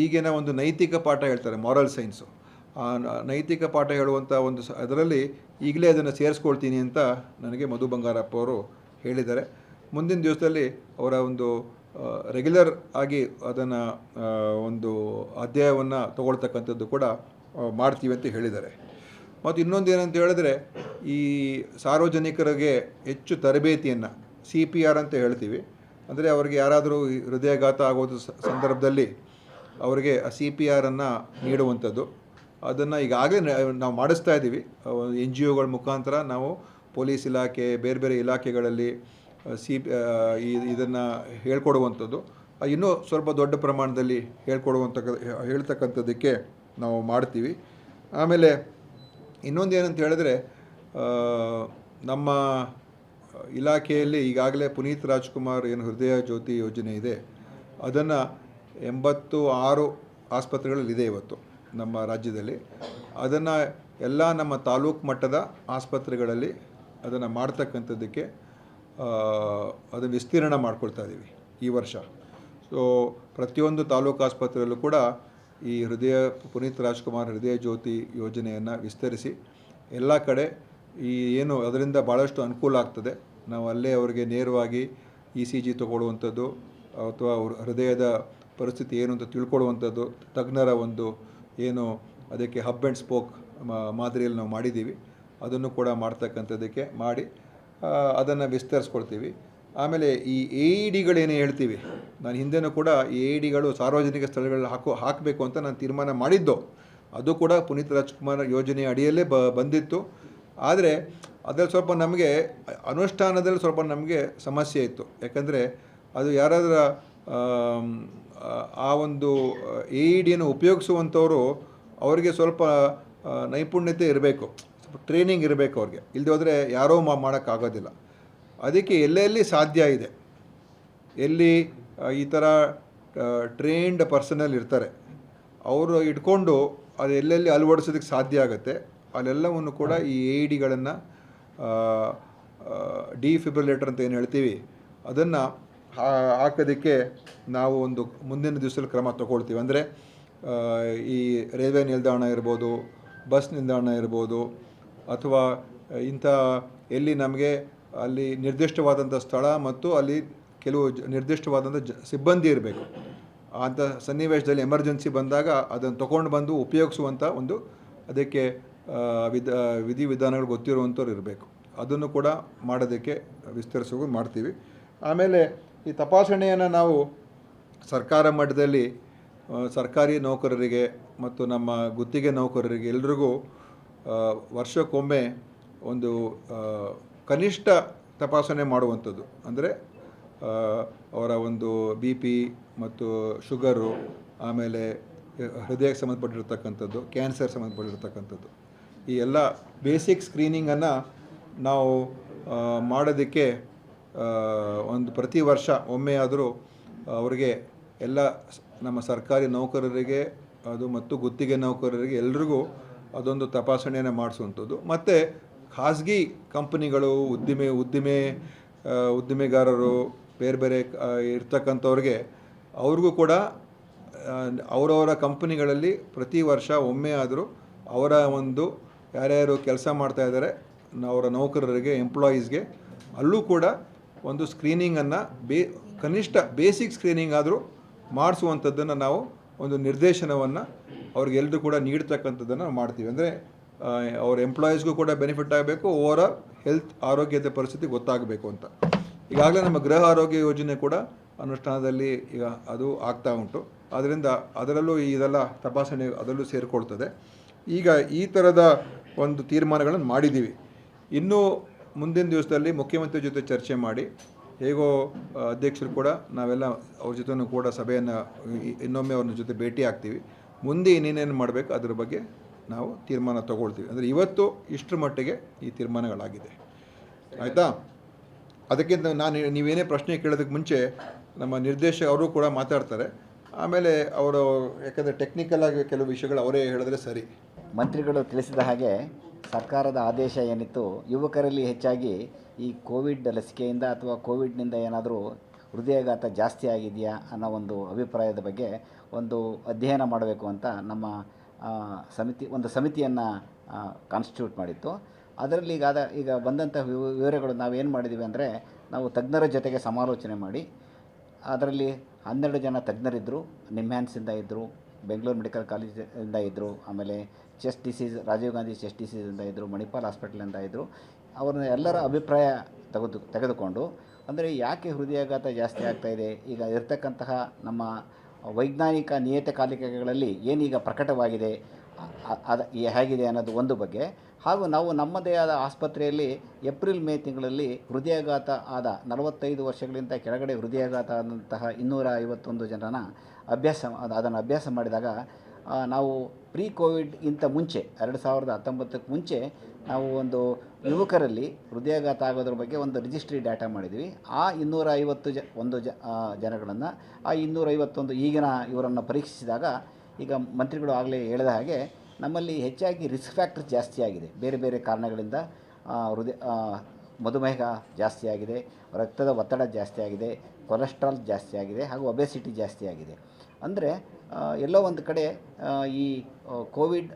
Speaker 1: ಈಗಿನ ಒಂದು ನೈತಿಕ ಪಾಠ ಹೇಳ್ತಾರೆ ಮಾರಲ್ ಸೈನ್ಸು ನೈತಿಕ ಪಾಠ ಹೇಳುವಂಥ ಒಂದು ಅದರಲ್ಲಿ ಈಗಲೇ ಅದನ್ನು ಸೇರಿಸ್ಕೊಳ್ತೀನಿ ಅಂತ ನನಗೆ ಮಧು ಬಂಗಾರಪ್ಪ ಅವರು ಹೇಳಿದ್ದಾರೆ. ಮುಂದಿನ ದಿವಸದಲ್ಲಿ ಅವರ ಒಂದು ರೆಗ್ಯುಲರ್ ಆಗಿ ಅದನ್ನು ಒಂದು ಅಧ್ಯಾಯವನ್ನು ತಗೊಳ್ತಕ್ಕಂಥದ್ದು ಕೂಡ ಆ, ಮಾಡ್ತೀವಿ ಅಂತ ಹೇಳಿದ್ದಾರೆ. ಮತ್ತು ಇನ್ನೊಂದು ಏನಂತ ಹೇಳಿದ್ರೆ ಈ ಸಾರ್ವಜನಿಕರಿಗೆ ಹೆಚ್ಚು ತರಬೇತಿಯನ್ನು ಸಿ ಪಿ ಆರ್ ಅಂತ ಹೇಳ್ತೀವಿ. ಅಂದರೆ ಅವರಿಗೆ ಯಾರಾದರೂ ಹೃದಯಾಘಾತ ಆಗೋದು ಸಂದರ್ಭದಲ್ಲಿ ಅವರಿಗೆ ಸಿ ಪಿ ಆರನ್ನು ನೀಡುವಂಥದ್ದು. ಅದನ್ನು ಈಗಾಗಲೇ ನಾವು ಮಾಡಿಸ್ತಾ ಇದ್ದೀವಿ. ಎನ್ ಜಿ ಒಗಳ ಮುಖಾಂತರ ನಾವು ಪೊಲೀಸ್ ಇಲಾಖೆ, ಬೇರೆ ಬೇರೆ ಇಲಾಖೆಗಳಲ್ಲಿ ಸಿ ಇದನ್ನು ಹೇಳ್ಕೊಡುವಂಥದ್ದು. ಇನ್ನೂ ಸ್ವಲ್ಪ ದೊಡ್ಡ ಪ್ರಮಾಣದಲ್ಲಿ ಹೇಳ್ಕೊಡುವಂಥ, ಹೇಳ್ತಕ್ಕಂಥದ್ದಕ್ಕೆ ನಾವು ಮಾಡ್ತೀವಿ. ಆಮೇಲೆ ಇನ್ನೊಂದು ಏನಂತ ಹೇಳಿದ್ರೆ ನಮ್ಮ ಇಲಾಖೆಯಲ್ಲಿ ಈಗಾಗಲೇ ಪುನೀತ್ ರಾಜ್ಕುಮಾರ್ ಏನು ಹೃದಯ ಜ್ಯೋತಿ ಯೋಜನೆ ಇದೆ. ಅದನ್ನು ಎಂಬತ್ತು ಆರು ಆಸ್ಪತ್ರೆಗಳಲ್ಲಿ ಇದೆ ಇವತ್ತು. ನಮ್ಮ ರಾಜ್ಯದಲ್ಲಿ. ಅದನ್ನು ಎಲ್ಲ ನಮ್ಮ ತಾಲೂಕು ಮಟ್ಟದ ಆಸ್ಪತ್ರೆಗಳಲ್ಲಿ ಅದನ್ನು ಮಾಡ್ತಕ್ಕಂಥದ್ದಕ್ಕೆ ಅದನ್ನು ವಿಸ್ತೀರ್ಣ ಮಾಡ್ಕೊಳ್ತಾ ಇದ್ದೀವಿ ಈ ವರ್ಷ. ಸೊ ಪ್ರತಿಯೊಂದು ತಾಲೂಕು ಆಸ್ಪತ್ರೆಯಲ್ಲೂ ಕೂಡ ಈ ಹೃದಯ ಪುನೀತ್ ರಾಜ್ಕುಮಾರ್ ಹೃದಯ ಜ್ಯೋತಿ ಯೋಜನೆಯನ್ನು ವಿಸ್ತರಿಸಿ ಎಲ್ಲ ಕಡೆ ಈ ಏನು ಅದರಿಂದ ಭಾಳಷ್ಟು ಅನುಕೂಲ ಆಗ್ತದೆ. ನಾವು ಅಲ್ಲೇ ಅವರಿಗೆ ನೇರವಾಗಿ ಇ ಸಿ ಜಿ ತಗೊಳ್ಳುವಂಥದ್ದು ಅಥವಾ ಅವ್ರ ಹೃದಯದ ಪರಿಸ್ಥಿತಿ ಏನು ಅಂತ ತಿಳ್ಕೊಳ್ಳುವಂಥದ್ದು, ತಜ್ಞರ ಒಂದು ಏನು ಅದಕ್ಕೆ ಹಬ್ ಆ್ಯಂಡ್ ಸ್ಪೋಕ್ ಮಾದರಿಯಲ್ಲಿ ನಾವು ಮಾಡಿದ್ದೀವಿ. ಅದನ್ನು ಕೂಡ ಮಾಡ್ತಕ್ಕಂಥದ್ದಕ್ಕೆ ಮಾಡಿ ಅದನ್ನು ವಿಸ್ತರಿಸ್ಕೊಳ್ತೀವಿ ಆಮೇಲೆ ಈ ಎ ಇ ಡಿಗಳೇನು ಹೇಳ್ತೀವಿ? ನಾನು ಹಿಂದೆನೂ ಕೂಡ ಎ ಡಿಗಳು ಸಾರ್ವಜನಿಕ ಸ್ಥಳಗಳಲ್ಲಿ ಹಾಕೋ, ಹಾಕಬೇಕು ಅಂತ ನಾನು ತೀರ್ಮಾನ ಮಾಡಿದ್ದು. ಅದು ಕೂಡ ಪುನೀತ್ ರಾಜ್ಕುಮಾರ್ ಯೋಜನೆ ಅಡಿಯಲ್ಲೇ ಬ, ಬಂದಿತ್ತು. ಆದರೆ ಅದರಲ್ಲಿ ಸ್ವಲ್ಪ ನಮಗೆ ಅನುಷ್ಠಾನದಲ್ಲಿ ಸ್ವಲ್ಪ ನಮಗೆ ಸಮಸ್ಯೆ ಇತ್ತು. ಯಾಕಂದರೆ ಅದು ಯಾರಾದರೂ ಆ- ಒಂದು ಎ ಇ ಡಿಯನ್ನು ಉಪಯೋಗಿಸುವಂಥವರು ಅವರಿಗೆ ಸ್ವಲ್ಪ ನೈಪುಣ್ಯತೆ ಇರಬೇಕು. ಸ್ವಲ್ಪ ಟ್ರೈನಿಂಗ್ ಇರಬೇಕು ಅವ್ರಿಗೆ. ಇಲ್ಲದೆ ಹೋದರೆ ಯಾರೋ ಮಾಡೋಕ್ಕಾಗೋದಿಲ್ಲ. ಅದಕ್ಕೆ ಎಲ್ಲೆಲ್ಲಿ ಸಾಧ್ಯ ಇದೆ? ಎಲ್ಲಿ ಈ ಥರ ಟ್ರೈನ್ಡ್ ಪರ್ಸನಲ್ ಇರ್ತಾರೆ. ಅವರು ಇಟ್ಕೊಂಡು ಅದು ಎಲ್ಲೆಲ್ಲಿ ಅಳವಡಿಸೋದಕ್ಕೆ ಸಾಧ್ಯ ಆಗುತ್ತೆ, ಅಲ್ಲೆಲ್ಲವನ್ನು ಕೂಡ ಈ ಎ ಇ ಡಿಗಳನ್ನು ಡಿಫಿಬ್ರಿಲೇಟರ್ ಅಂತ ಏನು ಹೇಳ್ತೀವಿ, ಅದನ್ನು ಹಾಕೋದಕ್ಕೆ ನಾವು ಒಂದು ಮುಂದಿನ ದಿವಸದಲ್ಲಿ ಕ್ರಮ ತಗೊಳ್ತೀವಿ. ಅಂದರೆ ಈ ರೈಲ್ವೆ ನಿಲ್ದಾಣ ಇರ್ಬೋದು, ಬಸ್ ನಿಲ್ದಾಣ ಇರ್ಬೋದು, ಅಥವಾ ಇಂಥ ಎಲ್ಲಿ ನಮಗೆ ಅಲ್ಲಿ ನಿರ್ದಿಷ್ಟವಾದಂಥ ಸ್ಥಳ ಮತ್ತು ಅಲ್ಲಿ ಕೆಲವು ನಿರ್ದಿಷ್ಟವಾದಂಥ ಜ, ಸಿಬ್ಬಂದಿ ಇರಬೇಕು. ಅಂಥ ಸನ್ನಿವೇಶದಲ್ಲಿ ಎಮರ್ಜೆನ್ಸಿ ಬಂದಾಗ ಅದನ್ನು ತಗೊಂಡು ಬಂದು ಉಪಯೋಗಿಸುವಂಥ ಒಂದು ಅದಕ್ಕೆ ವಿಧ ವಿಧಿವಿಧಾನಗಳು ಗೊತ್ತಿರುವಂಥವ್ರು ಇರಬೇಕು. ಅದನ್ನು ಕೂಡ ಮಾಡೋದಕ್ಕೆ ವಿಸ್ತರಿಸೋದು ಮಾಡ್ತೀವಿ. ಆಮೇಲೆ ಈ ತಪಾಸಣೆಯನ್ನು ನಾವು ಸರ್ಕಾರ ಮಟ್ಟದಲ್ಲಿ ಸರ್ಕಾರಿ ನೌಕರರಿಗೆ ಮತ್ತು ನಮ್ಮ ಗುತ್ತಿಗೆ ನೌಕರರಿಗೆ ಎಲ್ರಿಗೂ ವರ್ಷಕ್ಕೊಮ್ಮೆ ಒಂದು ಕನಿಷ್ಠ ತಪಾಸಣೆ ಮಾಡುವಂಥದ್ದು. ಅಂದರೆ ಅವರ ಒಂದು ಬಿ ಪಿ ಮತ್ತು ಶುಗರು, ಆಮೇಲೆ ಹೃದಯಕ್ಕೆ ಸಂಬಂಧಪಟ್ಟಿರ್ತಕ್ಕಂಥದ್ದು ಕ್ಯಾನ್ಸರ್ ಸಂಬಂಧಪಟ್ಟಿರ್ತಕ್ಕಂಥದ್ದು. ಈ ಎಲ್ಲ ಬೇಸಿಕ್ ಸ್ಕ್ರೀನಿಂಗನ್ನು ನಾವು ಮಾಡೋದಕ್ಕೆ ಒಂದು ಪ್ರತಿ ವರ್ಷ ಒಮ್ಮೆಯಾದರೂ ಅವರಿಗೆ ಎಲ್ಲ ನಮ್ಮ ಸರ್ಕಾರಿ ನೌಕರರಿಗೆ ಅದು ಮತ್ತು ಗುತ್ತಿಗೆ ನೌಕರರಿಗೆ ಎಲ್ರಿಗೂ ಅದೊಂದು ತಪಾಸಣೆಯನ್ನು ಮಾಡಿಸುವಂಥದ್ದು. ಮತ್ತು ಖಾಸಗಿ ಕಂಪನಿಗಳು, ಉದ್ದಿಮೆ ಉದ್ದಿಮೆ ಉದ್ದಿಮೆಗಾರರು, ಬೇರೆ ಬೇರೆ ಇರ್ತಕ್ಕಂಥವ್ರಿಗೆ ಅವ್ರಿಗೂ ಕೂಡ ಅವರವರ ಕಂಪನಿಗಳಲ್ಲಿ ಪ್ರತಿ ವರ್ಷ ಒಮ್ಮೆ ಆದರೂ ಅವರ ಒಂದು ಯಾರ್ಯಾರು ಕೆಲಸ ಮಾಡ್ತಾ ಇದ್ದಾರೆ ಅವರ ನೌಕರರಿಗೆ ಎಂಪ್ಲಾಯೀಸ್ಗೆ ಅಲ್ಲೂ ಕೂಡ ಒಂದು ಸ್ಕ್ರೀನಿಂಗನ್ನು ಬೇ, ಕನಿಷ್ಠ ಬೇಸಿಕ್ ಸ್ಕ್ರೀನಿಂಗ್ ಆದರೂ ಮಾಡಿಸುವಂಥದ್ದನ್ನು ನಾವು ಒಂದು ನಿರ್ದೇಶನವನ್ನು ಅವ್ರಿಗೆಲ್ಲರೂ ಕೂಡ ನೀಡ್ತಕ್ಕಂಥದ್ದನ್ನು ಮಾಡ್ತೀವಿ. ಅಂದರೆ ಅವ್ರ ಎಂಪ್ಲಾಯೀಸ್ಗೂ ಕೂಡ ಬೆನಿಫಿಟ್ ಆಗಬೇಕು ಓವರ್ ಆಲ್ ಹೆಲ್ತ್ ಆರೋಗ್ಯದ ಪರಿಸ್ಥಿತಿ ಗೊತ್ತಾಗಬೇಕು ಅಂತ. ಈಗಾಗಲೇ ನಮ್ಮ ಗೃಹ ಆರೋಗ್ಯ ಯೋಜನೆ ಕೂಡ ಅನುಷ್ಠಾನದಲ್ಲಿ ಈಗ ಅದು ಆಗ್ತಾ ಉಂಟು. ಅದರಿಂದ ಅದರಲ್ಲೂ ಇದೆಲ್ಲ ತಪಾಸಣೆ ಅದರಲ್ಲೂ ಸೇರಿಕೊಳ್ತದೆ. ಈಗ ಈ ಥರದ ಒಂದು ತೀರ್ಮಾನಗಳನ್ನು ಮಾಡಿದ್ದೀವಿ. ಇನ್ನೂ ಮುಂದಿನ ದಿವಸದಲ್ಲಿ ಮುಖ್ಯಮಂತ್ರಿ ಜೊತೆ ಚರ್ಚೆ ಮಾಡಿ, ಹೇಗೋ ಅಧ್ಯಕ್ಷರು ಕೂಡ ನಾವೆಲ್ಲ ಅವ್ರ ಜೊತೆನೂ ಕೂಡ ಸಭೆಯನ್ನು ಇನ್ನೊಮ್ಮೆ ಅವ್ರ ಜೊತೆ ಭೇಟಿ ಆಗ್ತೀವಿ. ಮುಂದೆ ಇನ್ನೇನೇನು ಮಾಡಬೇಕು ಅದ್ರ ಬಗ್ಗೆ ನಾವು ತೀರ್ಮಾನ ತಗೊಳ್ತೀವಿ. ಅಂದರೆ ಇವತ್ತು ಇಷ್ಟರ ಮಟ್ಟಿಗೆ ಈ ತೀರ್ಮಾನಗಳಾಗಿದೆ. ಆಯಿತಾ? ಅದಕ್ಕಿಂತ ನಾನು ನೀವೇನೇ ಪ್ರಶ್ನೆ ಕೇಳೋದಕ್ಕೆ ಮುಂಚೆ ನಮ್ಮ ನಿರ್ದೇಶಕ ಅವರು ಕೂಡ ಮಾತಾಡ್ತಾರೆ. ಆಮೇಲೆ ಅವರು, ಯಾಕಂದರೆ ಟೆಕ್ನಿಕಲ್ ಆಗಿ ಕೆಲವು ವಿಷಯಗಳು ಅವರೇ ಹೇಳಿದ್ರೆ ಸರಿ.
Speaker 2: ಮಂತ್ರಿಗಳು ತಿಳಿಸಿದ ಹಾಗೆ ಸರ್ಕಾರದ ಆದೇಶ ಏನಿತ್ತು, ಯುವಕರಲ್ಲಿ ಹೆಚ್ಚಾಗಿ ಈ ಕೋವಿಡ್ ಲಸಿಕೆಯಿಂದ ಅಥವಾ ಕೋವಿಡ್ನಿಂದ ಏನಾದರೂ ಹೃದಯಾಘಾತ ಜಾಸ್ತಿ ಆಗಿದೆಯಾ ಅನ್ನೋ ಒಂದು ಅಭಿಪ್ರಾಯದ ಬಗ್ಗೆ ಒಂದು ಅಧ್ಯಯನ ಮಾಡಬೇಕು ಅಂತ ನಮ್ಮ ಸಮಿತಿ, ಒಂದು ಸಮಿತಿಯನ್ನು ಕಾನ್ಸ್ಟಿಟ್ಯೂಟ್ ಮಾಡಿತ್ತು. ಅದರಲ್ಲಿ ಈಗ ಆದ, ಈಗ ಬಂದಂಥ ವಿವ- ವಿವರಗಳು ನಾವೇನು ಮಾಡಿದ್ದೀವಿ ಅಂದರೆ, ನಾವು ತಜ್ಞರ ಜೊತೆಗೆ ಸಮಾಲೋಚನೆ ಮಾಡಿ, ಅದರಲ್ಲಿ ಹನ್ನೆರಡು ಜನ ತಜ್ಞರಿದ್ದರು ನಿಮ್ಹ್ಯಾನ್ಸಿಂದ ಇದ್ದರು ಬೆಂಗಳೂರು ಮೆಡಿಕಲ್ ಕಾಲೇಜಿಂದ ಇದ್ದರು ಆಮೇಲೆ chest disease Rajiv Gandhi chest ಡಿಸೀಸಿಂದ ಇದ್ದರು ಮಣಿಪಾಲ್ ಹಾಸ್ಪಿಟಲಿಂದ ಇದ್ದರು ಅವ್ರನ್ನ ಎಲ್ಲರ ಅಭಿಪ್ರಾಯ ತೆಗೆದು, ತೆಗೆದುಕೊಂಡು, ಅಂದರೆ ಯಾಕೆ ಹೃದಯಾಘಾತ ಜಾಸ್ತಿ ಆಗ್ತಾಯಿದೆ ಈಗ ಇರತಕ್ಕಂತಹ ನಮ್ಮ ವೈಜ್ಞಾನಿಕ ನಿಯತಕಾಲಿಕೆಗಳಲ್ಲಿ ಏನೀಗ ಪ್ರಕಟವಾಗಿದೆ ಅದು ಹೇಗಿದೆ ಅನ್ನೋದು ಒಂದು ಬಗ್ಗೆ. ಹಾಗೂ ನಾವು ನಮ್ಮದೇ ಆದ ಆಸ್ಪತ್ರೆಯಲ್ಲಿ ಏಪ್ರಿಲ್, ಮೇ ತಿಂಗಳಲ್ಲಿ ಹೃದಯಾಘಾತ ಆದ ನಲವತ್ತೈದು ವರ್ಷಗಳಿಂದ ಕೆಳಗಡೆ ಹೃದಯಾಘಾತ ಆದಂತಹ ಇನ್ನೂರ ಐವತ್ತೊಂದು ಜನನ ಅಭ್ಯಾಸ ಅದ್- ಅದನ್ನು ಅಭ್ಯಾಸ ಮಾಡಿದಾಗ ನಾವು ಪ್ರೀ ಕೋವಿಡ್ ಇಂಥ ಮುಂಚೆ, ಎರಡು ಸಾವಿರದ ಹತ್ತೊಂಬತ್ತಕ್ಕೆ ಮುಂಚೆ ನಾವು ಒಂದು ಯುವಕರಲ್ಲಿ ಹೃದಯಾಘಾತ ಆಗೋದ್ರ ಬಗ್ಗೆ ಒಂದು ರಿಜಿಸ್ಟ್ರಿ ಡಾಟಾ ಮಾಡಿದ್ವಿ. ಆ ಇನ್ನೂರ ಐವತ್ತು ಜ ಒಂದು ಜ ಜನಗಳನ್ನು, ಆ ಇನ್ನೂರ ಐವತ್ತೊಂದು ಈಗಿನ ಇವರನ್ನು ಪರೀಕ್ಷಿಸಿದಾಗ, ಈಗ ಮಂತ್ರಿಗಳು ಆಗಲೇ ಹೇಳಿದ ಹಾಗೆ ನಮ್ಮಲ್ಲಿ ಹೆಚ್ಚಾಗಿ ರಿಸ್ಕ್ ಫ್ಯಾಕ್ಟರ್ ಜಾಸ್ತಿ ಆಗಿದೆ. ಬೇರೆ ಬೇರೆ ಕಾರಣಗಳಿಂದ ಹೃದಯ ಮಧುಮೇಹ ಜಾಸ್ತಿ ಆಗಿದೆ, ರಕ್ತದ ಒತ್ತಡ ಜಾಸ್ತಿ ಆಗಿದೆ ಕೊಲೆಸ್ಟ್ರಾಲ್ ಜಾಸ್ತಿ ಆಗಿದೆ ಹಾಗೂ ಒಬೆಸಿಟಿ ಜಾಸ್ತಿ ಆಗಿದೆ. ಅಂದರೆ ಎಲ್ಲೋ ಒಂದು ಕಡೆ ಈ ಕೋವಿಡ್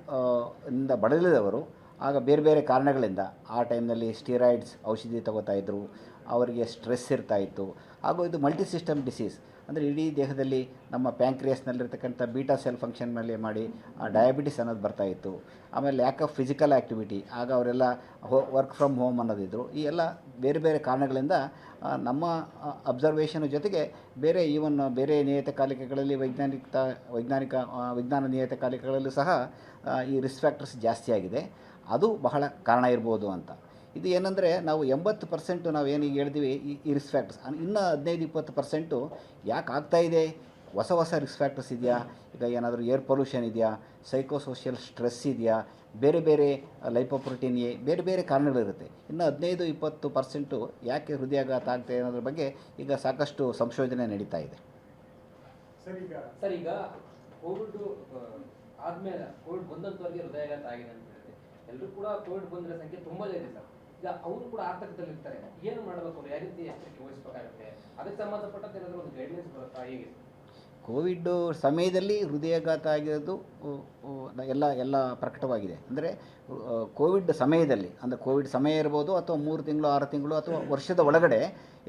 Speaker 2: ಇಂದ ಬಳಲಿದವರು, ಆಗ ಬೇರೆ ಬೇರೆ ಕಾರಣಗಳಿಂದ ಆ ಟೈಮ್ನಲ್ಲಿ ಸ್ಟೀರಾಯ್ಡ್ಸ್ ಔಷಧಿ ಇದ್ದರು ಅವರಿಗೆ ಸ್ಟ್ರೆಸ್ ಇರ್ತಾ ಇತ್ತು. ಹಾಗೂ ಇದು ಮಲ್ಟಿ ಸಿಸ್ಟಮ್ ಡಿಸೀಸ್. ಅಂದರೆ ಇಡೀ ದೇಹದಲ್ಲಿ ನಮ್ಮ ಪ್ಯಾಂಕ್ರಿಯಸ್ನಲ್ಲಿರ್ತಕ್ಕಂಥ ಬೀಟಾ ಸೆಲ್ ಫಂಕ್ಷನ್ ಮೇಲೆ ಮಾಡಿ ಡಯಾಬಿಟಿಸ್ ಅನ್ನೋದು ಬರ್ತಾ ಇತ್ತು. ಆಮೇಲೆ ಲ್ಯಾಕ್ ಆಫ್ ಫಿಸಿಕಲ್ ಆ್ಯಕ್ಟಿವಿಟಿ ಆಗ ಅವರೆಲ್ಲ ಹೋ ವರ್ಕ್ ಫ್ರಮ್ ಹೋಮ್ ಅನ್ನೋದಿದ್ರು. ಈ ಎಲ್ಲ ಬೇರೆ ಬೇರೆ ಕಾರಣಗಳಿಂದ ನಮ್ಮ ಅಬ್ಸರ್ವೇಷನ್ ಜೊತೆಗೆ ಬೇರೆ ಈವನ್ ಬೇರೆ ನಿಯತಕಾಲಿಕೆಗಳಲ್ಲಿ ವೈಜ್ಞಾನಿಕ ವೈಜ್ಞಾನಿಕ ವಿಜ್ಞಾನ ನಿಯತಕಾಲಿಕೆಗಳಲ್ಲೂ ಸಹ ಈ ರಿಸ್ಕ್ ಫ್ಯಾಕ್ಟರ್ಸ್ ಜಾಸ್ತಿ ಆಗಿದೆ. ಅದು ಬಹಳ ಕಾರಣ ಇರ್ಬೋದು ಅಂತ. ಇದು ಏನಂದರೆ ನಾವು ಎಂಬತ್ತು ಪರ್ಸೆಂಟು ನಾವು ಏನೀಗ ಹೇಳ್ತೀವಿ ಈ ರಿಸ್ಕ್ ಫ್ಯಾಕ್ಟರ್ಸ್ ಇನ್ನೂ ಹದಿನೈದು, ಇಪ್ಪತ್ತು ಪರ್ಸೆಂಟು ಯಾಕೆ ಆಗ್ತಾಯಿದೆ ಹೊಸ ಹೊಸ ರಿಸ್ಕ್ ಫ್ಯಾಕ್ಟರ್ಸ್ ಇದೆಯಾ? ಈಗ ಏನಾದರೂ ಏರ್ ಪೊಲ್ಯೂಷನ್ ಇದೆಯಾ? ಸೈಕೋಸೋಷಿಯಲ್ ಸ್ಟ್ರೆಸ್ ಇದೆಯಾ? ಬೇರೆ ಬೇರೆ ಲೈಪೋಪ್ರೋಟೀನ್ ಎ ಬೇರೆ ಬೇರೆ ಕಾರಣಗಳಿರುತ್ತೆ. ಇನ್ನು ಹದಿನೈದು ಇಪ್ಪತ್ತು ಪರ್ಸೆಂಟು ಯಾಕೆ ಹೃದಯಾಘಾತ ಆಗ್ತದೆ ಅನ್ನೋದ್ರ ಬಗ್ಗೆ ಈಗ ಸಾಕಷ್ಟು ಸಂಶೋಧನೆ ನಡೀತಾ ಇದೆ.
Speaker 3: ಸರ್ ಈಗ
Speaker 4: ಸರ್ ಈಗ ಕೋವಿಡ್ ಆದ್ಮೇಲೆ ಕೋವಿಡ್ ಬಂದಂತವರಿಗೆ ಹೃದಯಾಘಾತ ಆಗಿದೆ ಅಂತ ಹೇಳಿದ್ರೆ ಎಲ್ಲರೂ ಕೂಡ ಕೋವಿಡ್ ಬಂದಿರೋ ಸಂಖ್ಯೆ ತುಂಬಾ ಇದೆ ಸರ್. ಈಗ ಅವರು ಕೂಡ ಆತಂಕದಲ್ಲಿ ಇರ್ತಾರೆ. ಏನು ಮಾಡಬೇಕು ಯಾವ ರೀತಿ ಎಚ್ಚರಿಕೆ ವಹಿಸಬೇಕಾಗುತ್ತೆ? ಅದಕ್ಕೆ ಸಂಬಂಧಪಟ್ಟಂತೆ ಏನಾದರೂ ಒಂದು ಗೈಡ್ಲೈನ್ಸ್ ಬರುತ್ತಾ? ಹೇಗೆ
Speaker 2: ಕೋವಿಡ್ ಸಮಯದಲ್ಲಿ ಹೃದಯಾಘಾತ ಆಗಿರೋದು ಎಲ್ಲ ಎಲ್ಲ ಪ್ರಕಟವಾಗಿದೆ. ಅಂದರೆ ಕೋವಿಡ್ ಸಮಯದಲ್ಲಿ, ಅಂದರೆ ಕೋವಿಡ್ ಸಮಯ ಇರ್ಬೋದು ಅಥವಾ ಮೂರು ತಿಂಗಳು, ಆರು ತಿಂಗಳು ಅಥವಾ ವರ್ಷದ ಒಳಗಡೆ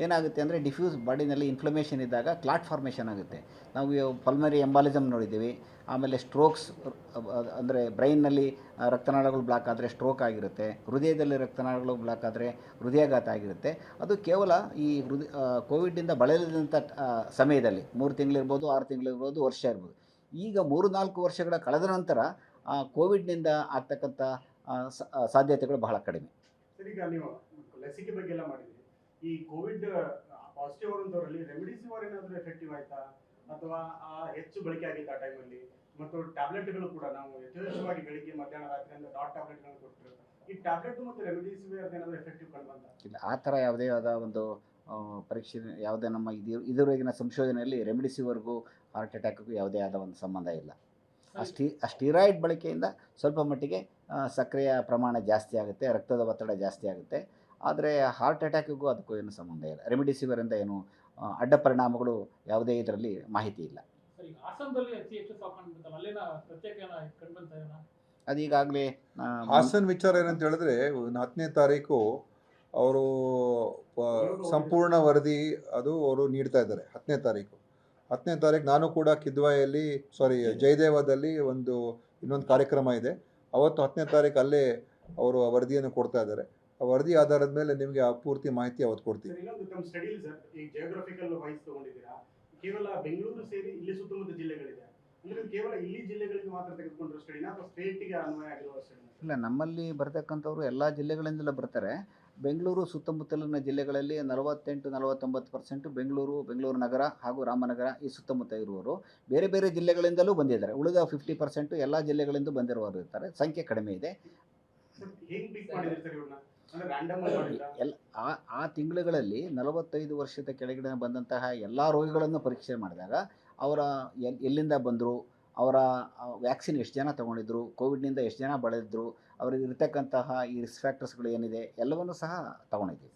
Speaker 2: ಏನಾಗುತ್ತೆ ಅಂದರೆ ಡಿಫ್ಯೂಸ್ ಬಾಡಿನಲ್ಲಿ ಇನ್ಫ್ಲಮೇಷನ್ ಇದ್ದಾಗ ಕ್ಲಾಟ್ ಫಾರ್ಮೇಷನ್ ಆಗುತ್ತೆ. ನಾವು ಪಲ್ಮರಿ ಎಂಬಾಲಿಸಮ್ ನೋಡಿದ್ದೀವಿ. ಆಮೇಲೆ ಸ್ಟ್ರೋಕ್ಸ್ ಅಂದರೆ ಬ್ರೈನ್ನಲ್ಲಿ ರಕ್ತನಾಳಗಳು ಬ್ಲಾಕ್ ಆದರೆ ಸ್ಟ್ರೋಕ್ ಆಗಿರುತ್ತೆ. ಹೃದಯದಲ್ಲಿ ರಕ್ತನಾಳಗಳು ಬ್ಲಾಕ್ ಆದರೆ ಹೃದಯಾಘಾತ ಆಗಿರುತ್ತೆ. ಅದು ಕೇವಲ ಈ ಹೃದಯ ಕೋವಿಡ್ನಿಂದ ಬಳಲಿದಂಥ ಸಮಯದಲ್ಲಿ, ಮೂರು ತಿಂಗಳಿರ್ಬೋದು, ಆರು ತಿಂಗಳಿರ್ಬೋದು, ವರ್ಷ ಇರ್ಬೋದು. ಈಗ ಮೂರು ನಾಲ್ಕು ವರ್ಷಗಳ ಕಳೆದ ನಂತರ ಆ, ಕೋವಿಡ್ನಿಂದ ಆಗ್ತಕ್ಕಂಥ ಸಾಧ್ಯತೆಗಳು ಬಹಳ ಕಡಿಮೆ.
Speaker 3: ಸರಿ ಈಗ ನೀವು ಲಸಿಕೆ ಬಗ್ಗೆ ಎಲ್ಲ ಮಾಡಿದ್ರಿ. ಈ ಕೋವಿಡ್ ಪಾಸಿಟಿವ್ ಅವರಂತವರಲ್ಲಿ ರೆಮಿಡಿಸಿವರ್ ಏನಾದರೂ ಎಫೆಕ್ಟಿವ್ ಆಯ್ತಾ? ಅಥವಾ ಆ ಹೆಚ್ಚು ಬಳಕೆ ಆಗಿತ್ತು ಆ ಟೈಮಲ್ಲಿ ಮತ್ತು ಟ್ಯಾಬ್ಲೆಟ್ಗಳು ಕೂಡ ನಾವು ಯಥೇಚ್ಛವಾಗಿ ಬೆಳಿಗ್ಗೆ ಮಧ್ಯಾಹ್ನ ರಾತ್ರಿ ಅಂತ ಡಾಟ್ ಟ್ಯಾಬ್ಲೆಟ್ಗಳನ್ನು ಕೊಟ್ಟಿರು ಈ ಟ್ಯಾಬ್ಲೆಟ್ ಮತ್ತು ರೆಮಿಡಿಸಿವಿರ್ ಏನಾದರೂ ಎಫೆಕ್ಟಿವ್ ಕಂಡು
Speaker 2: ಇಲ್ಲ ಆ ಥರ ಯಾವುದೇ ಆದ ಒಂದು ಪರೀಕ್ಷೆ ಯಾವುದೇ ನಮ್ಮ ಇದು ಇದುವರೆಗಿನ ಸಂಶೋಧನೆಯಲ್ಲಿ ರೆಮಿಡಿಸಿವರ್ಗೂ ಹಾರ್ಟ್ ಅಟ್ಯಾಕ್ಗೂ ಯಾವುದೇ ಆದ ಒಂದು ಸಂಬಂಧ ಇಲ್ಲ. ಆ ಸ್ಟಿ ಆ ಸ್ಟಿರಾಯ್ಡ್ ಬಳಕೆಯಿಂದ ಸ್ವಲ್ಪ ಮಟ್ಟಿಗೆ ಸಕ್ಕರೆಯ ಪ್ರಮಾಣ ಜಾಸ್ತಿ ಆಗುತ್ತೆ ರಕ್ತದ ಒತ್ತಡ ಜಾಸ್ತಿ ಆಗುತ್ತೆ. ಆದರೆ ಹಾರ್ಟ್ ಅಟ್ಯಾಕ್ಗೂ ಅದಕ್ಕೂ ಏನು ಸಂಬಂಧ ಇಲ್ಲ. ರೆಮಿಡಿಸಿವರಿಂದ ಏನು ಆ, ಅಡ್ಡ ಪರಿಣಾಮಗಳು ಯಾವುದೇ ಇದರಲ್ಲಿ ಮಾಹಿತಿ ಇಲ್ಲ.
Speaker 5: ಅದೀಗಾಗಲೇ ಅತಿ ಏನೋ ಏನೋ
Speaker 1: ಹಾಸನ್ ವಿಚಾರ ಏನಂತ ಹೇಳಿದ್ರೆ ಒಂದು ಹತ್ತನೇ ತಾರೀಕು ಅವರು ಸಂಪೂರ್ಣ ವರದಿ ಅದು ಅವರು ನೀಡ್ತಾ ಇದ್ದಾರೆ ಹತ್ತನೇ ತಾರೀಕು. ಹತ್ತನೇ ತಾರೀಕು ನಾನು ಕೂಡ ಕಿದ್ವಾಯಲ್ಲಿ ಸಾರಿ ಜಯದೇವದಲ್ಲಿ ಒಂದು ಇನ್ನೊಂದು ಕಾರ್ಯಕ್ರಮ ಇದೆ. ಅವತ್ತು ಹತ್ತನೇ ತಾರೀಕು ಅಲ್ಲೇ ಅವರು ಆ ವರದಿಯನ್ನು ಕೊಡ್ತಾ ಇದ್ದಾರೆ. ಆ ವರದಿ ಆಧಾರದ ಮೇಲೆ ನಿಮಗೆ ಆ ಪೂರ್ತಿ ಮಾಹಿತಿ ಅವತ್ತು ಕೊಡ್ತೀವಿ
Speaker 3: ಸರ್ ಇನ್ನೊಂದು ತಮ್ಮ ಸ್ಟಡೀಸ್ ಸರ್. ಈ ಜಿಯೋಗ್ರಫಿಕಲ್ ವೈಸ್ ತಗೊಂಡಿದ್ದೀರಾ? ಕೇವಲ ಬೆಂಗಳೂರು ಸೇರಿ ಇಲ್ಲಿ ಸುತ್ತಮುತ್ತ ಜಿಲ್ಲೆಗಳಿದೆ. ಅಂದ್ರೆ ಕೇವಲ ಇಲ್ಲಿ ಜಿಲ್ಲೆಗಳಿಗೆ ಮಾತ್ರ ತೆಗೆದುಕೊಂಡಿರೋ ಸ್ಟಡಿನ ಅಥವಾ ಸ್ಟೇಟ್ಗೆ ಅನ್ವಯ ಆಗಿರುವ ಸ್ಟಡಿನ
Speaker 2: ಇಲ್ಲ ನಮ್ಮಲ್ಲಿ ಬರ್ತಕ್ಕಂಥವ್ರು ಎಲ್ಲ ಜಿಲ್ಲೆಗಳಿಂದಲೇ ಬರ್ತಾರೆ. ಬೆಂಗಳೂರು ಸುತ್ತಮುತ್ತಲಿನ ಜಿಲ್ಲೆಗಳಲ್ಲಿ ನಲವತ್ತೆಂಟು, ನಲವತ್ತೊಂಬತ್ತು ಪರ್ಸೆಂಟ್ ಬೆಂಗಳೂರು ಬೆಂಗಳೂರು ನಗರ ಹಾಗೂ ರಾಮನಗರ ಈ ಸುತ್ತಮುತ್ತ ಇರುವವರು ಬೇರೆ ಬೇರೆ ಜಿಲ್ಲೆಗಳಿಂದಲೂ ಬಂದಿದ್ದಾರೆ. ಉಳಿದ ಫಿಫ್ಟಿ ಪರ್ಸೆಂಟ್ ಎಲ್ಲ ಜಿಲ್ಲೆಗಳಿಂದ ಬಂದಿರುವವರು ಇರ್ತಾರೆ. ಸಂಖ್ಯೆ ಕಡಿಮೆ ಇದೆ? ಎಲ್ಲ ಆ ಆ ತಿಂಗಳುಗಳಲ್ಲಿ ನಲವತ್ತೈದು ವರ್ಷದ ಕೆಳಗಡೆ ಬಂದಂತಹ ಎಲ್ಲ ರೋಗಿಗಳನ್ನು ಪರೀಕ್ಷೆ ಮಾಡಿದಾಗ ಅವರ ಎಲ್, ಎಲ್ಲಿಂದ ಬಂದರು? ಅವರ ವ್ಯಾಕ್ಸಿನ್ ಎಷ್ಟು ಜನ ತೊಗೊಂಡಿದ್ರು? ಕೋವಿಡ್ನಿಂದ ಎಷ್ಟು ಜನ ಬಳಲಿದ್ರು? ಅವರಿಗೆ ಇರ್ತಕ್ಕಂತಹ ಈ ರಿಸ್ಕ್ ಫ್ಯಾಕ್ಟರ್ಸ್ಗಳು ಏನಿದೆ ಎಲ್ಲವನ್ನೂ ಸಹ ತಗೊಂಡಿದ್ದೀವಿ.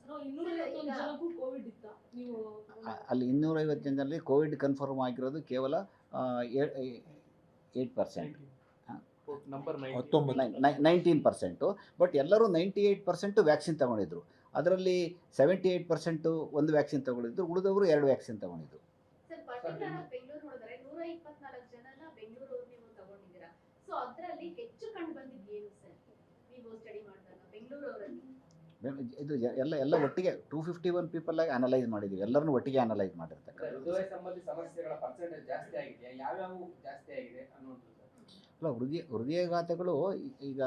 Speaker 2: ಅಲ್ಲಿ ಇನ್ನೂರೈವತ್ತು ಜನರಲ್ಲಿ ಕೋವಿಡ್ ಕನ್ಫರ್ಮ್ ಆಗಿರೋದು ಕೇವಲ eight percent nineteen percent but ಎಲ್ಲರೂ ನೈಂಟಿ ಏಯ್ಟ್ ಪರ್ಸೆಂಟು ವ್ಯಾಕ್ಸಿನ್ ತಗೊಂಡಿದ್ರು. ಅದರಲ್ಲಿ ಸೆವೆಂಟಿ ಏಯ್ಟ್ ಪರ್ಸೆಂಟು ಒಂದು ವ್ಯಾಕ್ಸಿನ್ ತಗೊಂಡಿದ್ರು ಉಳಿದವರು ಎರಡು ವ್ಯಾಕ್ಸಿನ್ ತಗೊಂಡಿದ್ರು.
Speaker 6: ಸರ್ ಪರ್ಟಿಕ್ಯುಲರ್ ಆಗಿ ಬೆಂಗಳೂರು ನೋಡಿದ್ರೆ ನೂರ ಇಪ್ಪತ್ನಾಲ್ಕು ಜನನ ಬೆಂಗಳೂರು ನೀವು ತಗೊಂಡಿದ್ದೀರಾ ಸೊ ಅದರಲ್ಲಿ ಹೆಚ್ಚು ಕಂಡು ಬಂದಿದ್ದು ಏನು ಸರ್ ನೀವು ಸ್ಟಡಿ ಮಾಡಿದಾಗ ಬೆಂಗಳೂರು ಅವರಲ್ಲಿ
Speaker 2: ಬೆ- ಇದು ಎಲ್ಲ ಎಲ್ಲ ಒಟ್ಟಿಗೆ ಟೂ ಫಿಫ್ಟಿ ಒನ್ ಪೀಪಲ್ ಆಗಿ ಅನಲೈಸ್ ಮಾಡಿದ್ದೀವಿ ಎಲ್ಲರನ್ನು ಒಟ್ಟಿಗೆ ಅನಲೈಸ್ ಅಲ್ಲ ಹೃದಯ ಹೃದಯಘಾತಗಳು ಈಗ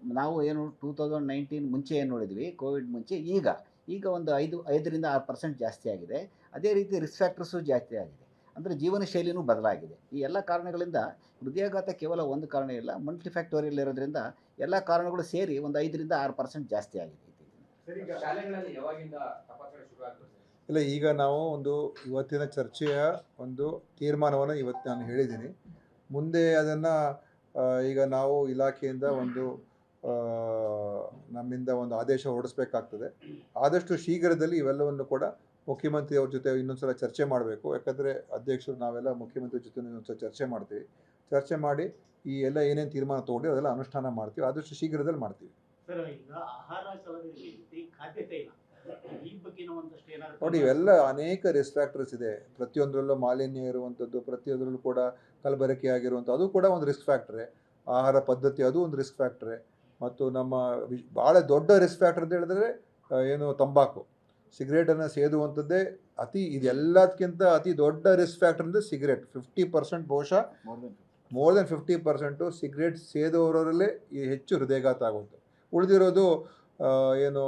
Speaker 2: ನಾವು ಏನು ಟೂ ತೌಸಂಡ್ ನೈನ್ಟೀನ್ ಮುಂಚೆ ಏನು ನೋಡಿದ್ವಿ? ಕೋವಿಡ್ ಮುಂಚೆ ಈಗ ಈಗ ಒಂದು ಐದು ಐದರಿಂದ ಆರು ಪರ್ಸೆಂಟ್ ಜಾಸ್ತಿ ಆಗಿದೆ. ಅದೇ ರೀತಿ ರಿಸ್ಕ್ ಫ್ಯಾಕ್ಟರ್ಸು ಜಾಸ್ತಿ ಆಗಿದೆ. ಅಂದರೆ ಜೀವನ ಶೈಲಿನೂ ಬದಲಾಗಿದೆ. ಈ ಎಲ್ಲ ಕಾರಣಗಳಿಂದ ಹೃದಯಾಘಾತ ಕೇವಲ ಒಂದು ಕಾರಣ ಇಲ್ಲ ಮಲ್ಟಿ ಫ್ಯಾಕ್ಟೋರಿಯಲ್ ಇರೋದ್ರಿಂದ ಎಲ್ಲ ಕಾರಣಗಳು ಸೇರಿ ಒಂದು ಐದರಿಂದ ಆರು ಪರ್ಸೆಂಟ್ ಜಾಸ್ತಿ ಆಗಿದೆ.
Speaker 4: ಶಾಲೆಗಳಲ್ಲಿ ಯಾವಾಗಿಂದ ತಪಾಸಣೆ ಶುರು
Speaker 1: ಇಲ್ಲ, ಈಗ ನಾವು ಒಂದು ಇವತ್ತಿನ ಚರ್ಚೆಯ ಒಂದು ತೀರ್ಮಾನವನ್ನು ಇವತ್ತು ನಾನು ಹೇಳಿದ್ದೀನಿ. ಮುಂದೆ ಅದನ್ನು ಈಗ ನಾವು ಇಲಾಖೆಯಿಂದ ಒಂದು ನಮ್ಮಿಂದ ಒಂದು ಆದೇಶ ಹೊರಡಿಸ್ಬೇಕಾಗ್ತದೆ. ಆದಷ್ಟು ಶೀಘ್ರದಲ್ಲಿ ಇವೆಲ್ಲವನ್ನು ಕೂಡ ಮುಖ್ಯಮಂತ್ರಿಯವ್ರ ಜೊತೆ ಇನ್ನೊಂದ್ಸಲ ಚರ್ಚೆ ಮಾಡಬೇಕು. ಯಾಕಂದರೆ ಅಧ್ಯಕ್ಷರು ನಾವೆಲ್ಲ ಮುಖ್ಯಮಂತ್ರಿ ಜೊತೆ ಇನ್ನೊಂದ್ಸಲ ಚರ್ಚೆ ಮಾಡ್ತೀವಿ. ಚರ್ಚೆ ಮಾಡಿ ಈ ಎಲ್ಲ ಏನೇನು ತೀರ್ಮಾನ ತೊಗೊಂಡು ಅದೆಲ್ಲ ಅನುಷ್ಠಾನ ಮಾಡ್ತೀವಿ. ಆದಷ್ಟು ಶೀಘ್ರದಲ್ಲಿ ಮಾಡ್ತೀವಿ.
Speaker 7: ಸರ್ ಈಗ ಆಹಾರ
Speaker 1: ನೋಡಿ ಇವೆಲ್ಲ ಅನೇಕ ರಿಸ್ಕ್ ಫ್ಯಾಕ್ಟರ್ಸ್ ಇದೆ. ಪ್ರತಿಯೊಂದರಲ್ಲೂ ಮಾಲಿನ್ಯ ಇರುವಂಥದ್ದು ಪ್ರತಿಯೊಂದರಲ್ಲೂ ಕೂಡ ಕಲಬೆರಕೆ ಆಗಿರುವಂಥ ಅದು ಕೂಡ ಒಂದು ರಿಸ್ಕ್ ಫ್ಯಾಕ್ಟ್ರೆ. ಆಹಾರ ಪದ್ಧತಿ ಅದು ಒಂದು ರಿಸ್ಕ್ ಫ್ಯಾಕ್ಟ್ರೆ. ಮತ್ತು ನಮ್ಮ ಭಾಳ ದೊಡ್ಡ ರಿಸ್ಕ್ ಫ್ಯಾಕ್ಟರ್ ಅಂತ ಹೇಳಿದ್ರೆ ಏನು ತಂಬಾಕು. ಸಿಗರೇಟನ್ನು ಸೇದುವಂಥದ್ದೇ ಅತಿ ಇದೆಲ್ಲದಕ್ಕಿಂತ ಅತಿ ದೊಡ್ಡ ರಿಸ್ಕ್ ಫ್ಯಾಕ್ಟರ್ ಅಂದರೆ ಸಿಗರೇಟ್. ಫಿಫ್ಟಿ ಪರ್ಸೆಂಟ್ ಬಹುಶಃ
Speaker 2: More than 50.
Speaker 1: More than fifty percent cigarette ಸೇದುವವರಲ್ಲೇ ಹೆಚ್ಚು ಹೃದಯಘಾತ ಆಗುತ್ತೆ ಉಳಿದಿರೋದು ಏನು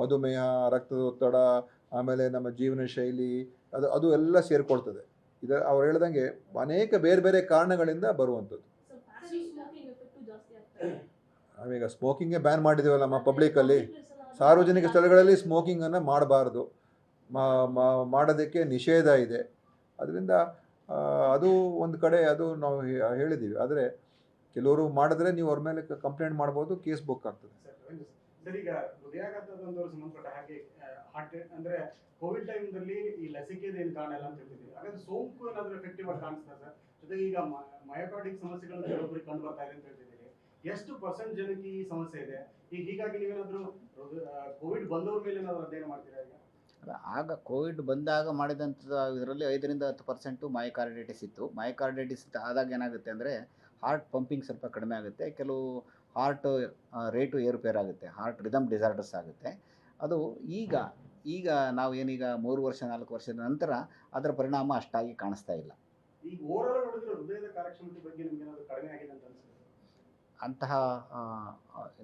Speaker 1: ಮಧುಮೇಹ ರಕ್ತದೊತ್ತಡ ಆಮೇಲೆ ನಮ್ಮ ಜೀವನ ಶೈಲಿ ಅದು ಅದು ಎಲ್ಲ ಸೇರಿಕೊಳ್ತದೆ. ಇದರ ಅವ್ರು ಹೇಳ್ದಂಗೆ ಅನೇಕ ಬೇರೆ ಬೇರೆ ಕಾರಣಗಳಿಂದ ಬರುವಂಥದ್ದು. ನಾವೀಗ ಸ್ಮೋಕಿಂಗೇ ಬ್ಯಾನ್ ಮಾಡಿದ್ದೀವಲ್ಲ ನಮ್ಮ ಪಬ್ಲಿಕಲ್ಲಿ ಸಾರ್ವಜನಿಕ ಸ್ಥಳಗಳಲ್ಲಿ ಸ್ಮೋಕಿಂಗನ್ನು ಮಾಡಬಾರ್ದು. ಮಾಡೋದಕ್ಕೆ ನಿಷೇಧ ಇದೆ. ಅದರಿಂದ ಅದು ಒಂದು ಕಡೆ ಅದು ನಾವು ಹೇಳಿದ್ದೀವಿ. ಆದರೆ ಕೆಲವರು ಮಾಡಿದ್ರೆ ನೀವು ಅವ್ರ ಮೇಲೆ ಕಂಪ್ಲೇಂಟ್ ಮಾಡ್ಬೋದು ಕೇಸ್ ಬುಕ್ ಆಗ್ತದೆ.
Speaker 3: ಸರ್ ಈಗ ಹೃದಯಾಘಾತದೊಂದವರು ಸಂಬಂಧಪಟ್ಟ ಹಾಗೆ ಹಾರ್ಟ್ ಅಂದ್ರೆ ಕೋವಿಡ್ ಟೈಮ್ದಲ್ಲಿ ಈ ಲಸಿಕೆದ ಏನು ಕಾರಣ ಇಲ್ಲ ಅಂತ ಹೇಳ್ತಿದ್ದೀವಿ. ಹಾಗಾದ್ರೆ ಸೋಂಕು ಏನಾದ್ರೂ ಎಫೆಕ್ಟಿವ್ ಆಗಿ ಕಾಣಿಸ್ತಾ ಸರ್? ಜೊತೆಗೆ ಈಗ ಮಯೋಕಾಟಿಕ್ ಸಮಸ್ಯೆಗಳು ಕೆಲವೊಬ್ಬರಿಗೆ ಕಂಡು ಬರ್ತಾ ಇದೆ ಅಂತ ಹೇಳ್ತಿದ್ದೀರಿ ಎಷ್ಟು ಪರ್ಸೆಂಟ್ ಜನಕ್ಕೆ ಈ ಸಮಸ್ಯೆ ಇದೆ? ಈಗ ಹೀಗಾಗಿ ನೀವೇನಾದ್ರೂ ಕೋವಿಡ್ ಬಂದವ್ರ ಮೇಲೆ ಏನಾದ್ರು ಅಧ್ಯಯನ ಮಾಡ್ತೀರಾ ಈಗ?
Speaker 2: ಆಗ ಕೋವಿಡ್ ಬಂದಾಗ ಮಾಡಿದಂಥ ಇದರಲ್ಲಿ ಐದರಿಂದ ಹತ್ತು ಪರ್ಸೆಂಟು ಮಯೋಕಾರ್ಡೈಟಿಸ್ ಇತ್ತು. ಮಯೋಕಾರ್ಡೈಟಿಸ್ ಆದಾಗ ಏನಾಗುತ್ತೆ ಅಂದರೆ ಹಾರ್ಟ್ ಪಂಪಿಂಗ್ ಸ್ವಲ್ಪ ಕಡಿಮೆ ಆಗುತ್ತೆ ಕೆಲವು ಹಾರ್ಟ್ ರೇಟು ಏರುಪೇರಾಗುತ್ತೆ ಹಾರ್ಟ್ ರಿದಮ್ ಡಿಸಾರ್ಡರ್ಸ್ ಆಗುತ್ತೆ. ಅದು ಈಗ ಈಗ ನಾವು ಏನೀಗ ಮೂರು ವರ್ಷ ನಾಲ್ಕು ವರ್ಷದ ನಂತರ ಅದರ ಪರಿಣಾಮ ಅಷ್ಟಾಗಿ ಕಾಣಿಸ್ತಾ ಇಲ್ಲ. ಅಂತಹ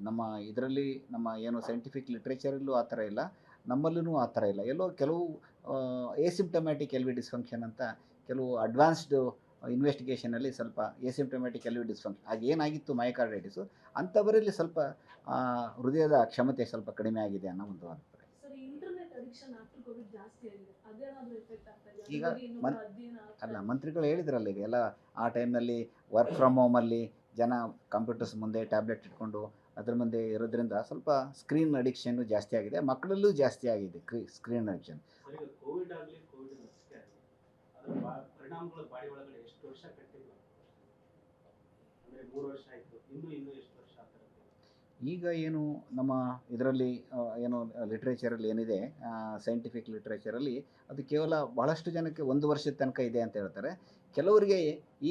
Speaker 2: ನಮ್ಮ ಇದರಲ್ಲಿ ನಮ್ಮ ಏನು ಸೈಂಟಿಫಿಕ್ ಲಿಟ್ರೇಚರಲ್ಲೂ ಆ ಥರ ಇಲ್ಲ ನಮ್ಮಲ್ಲೂ ಆ ಥರ ಇಲ್ಲ. ಎಲ್ಲೋ ಕೆಲವು ಎಸಿಮ್ಟಮ್ಯಾಟಿಕ್ ಎಲ್ ವಿ ಡಿಸ್ಫಂಕ್ಷನ್ ಅಂತ ಕೆಲವು ಅಡ್ವಾನ್ಸ್ಡ್ ಇನ್ವೆಸ್ಟಿಗೇಷನಲ್ಲಿ ಸ್ವಲ್ಪ ಎಸಿಂಪ್ಟೊಮ್ಯಾಟಿಕ್ ಎಲ್ ವಿ ಡಿಸ್ಫಂಕ್ಷನ್ ಆಗ ಏನಾಗಿತ್ತು ಮೈಕಾರ್ಡೈಟಿಸು ಅಂಥವರಲ್ಲಿ ಸ್ವಲ್ಪ ಹೃದಯದ ಕ್ಷಮತೆ ಸ್ವಲ್ಪ ಕಡಿಮೆ ಆಗಿದೆ ಅನ್ನೋ ಒಂದು ಅಭಿಪ್ರಾಯ
Speaker 8: sir internet addiction after covid ಜಾಸ್ತಿ ಆಗಿದೆ. ಅದೇನಾದ್ರೂ ಎಫೆಕ್ಟ್ ಆಗ್ತಾ ಇದೆ?
Speaker 2: ಈಗ ಮನ್- ಅಲ್ಲ ಮಂತ್ರಿಗಳು ಹೇಳಿದ್ರಲ್ಲ ಈಗ ಎಲ್ಲ ಆ ಟೈಮ್ನಲ್ಲಿ ವರ್ಕ್ ಫ್ರಮ್ ಹೋಮಲ್ಲಿ ಜನ ಕಂಪ್ಯೂಟರ್ಸ್ ಮುಂದೆ ಟ್ಯಾಬ್ಲೆಟ್ ಇಟ್ಕೊಂಡು ಅದ್ರ ಮುಂದೆ ಇರೋದ್ರಿಂದ ಸ್ವಲ್ಪ ಸ್ಕ್ರೀನ್ ಅಡಿಕ್ಷನ್ನು ಜಾಸ್ತಿ ಆಗಿದೆ. ಮಕ್ಕಳಲ್ಲೂ ಜಾಸ್ತಿ ಆಗಿದೆ ಸ್ಕ್ರೀನ್ ಅಡಿಕ್ಷನ್
Speaker 7: ವರ್ಷ ಅಂದ್ರೆ ಮೂರು ವರ್ಷ ಆಯ್ತು. ಇನ್ನು ಇನ್ನು ಎಷ್ಟು ವರ್ಷ ಆ ಥರದ್ದು
Speaker 2: ಈಗ ಏನು ನಮ್ಮ ಇದರಲ್ಲಿ ಏನು ಲಿಟ್ರೇಚರಲ್ಲಿ ಏನಿದೆ ಸೈಂಟಿಫಿಕ್ ಲಿಟ್ರೇಚರಲ್ಲಿ ಅದು ಕೇವಲ ಬಹಳಷ್ಟು ಜನಕ್ಕೆ ಒಂದು ವರ್ಷದ ತನಕ ಇದೆ ಅಂತ ಹೇಳ್ತಾರೆ. ಕೆಲವರಿಗೆ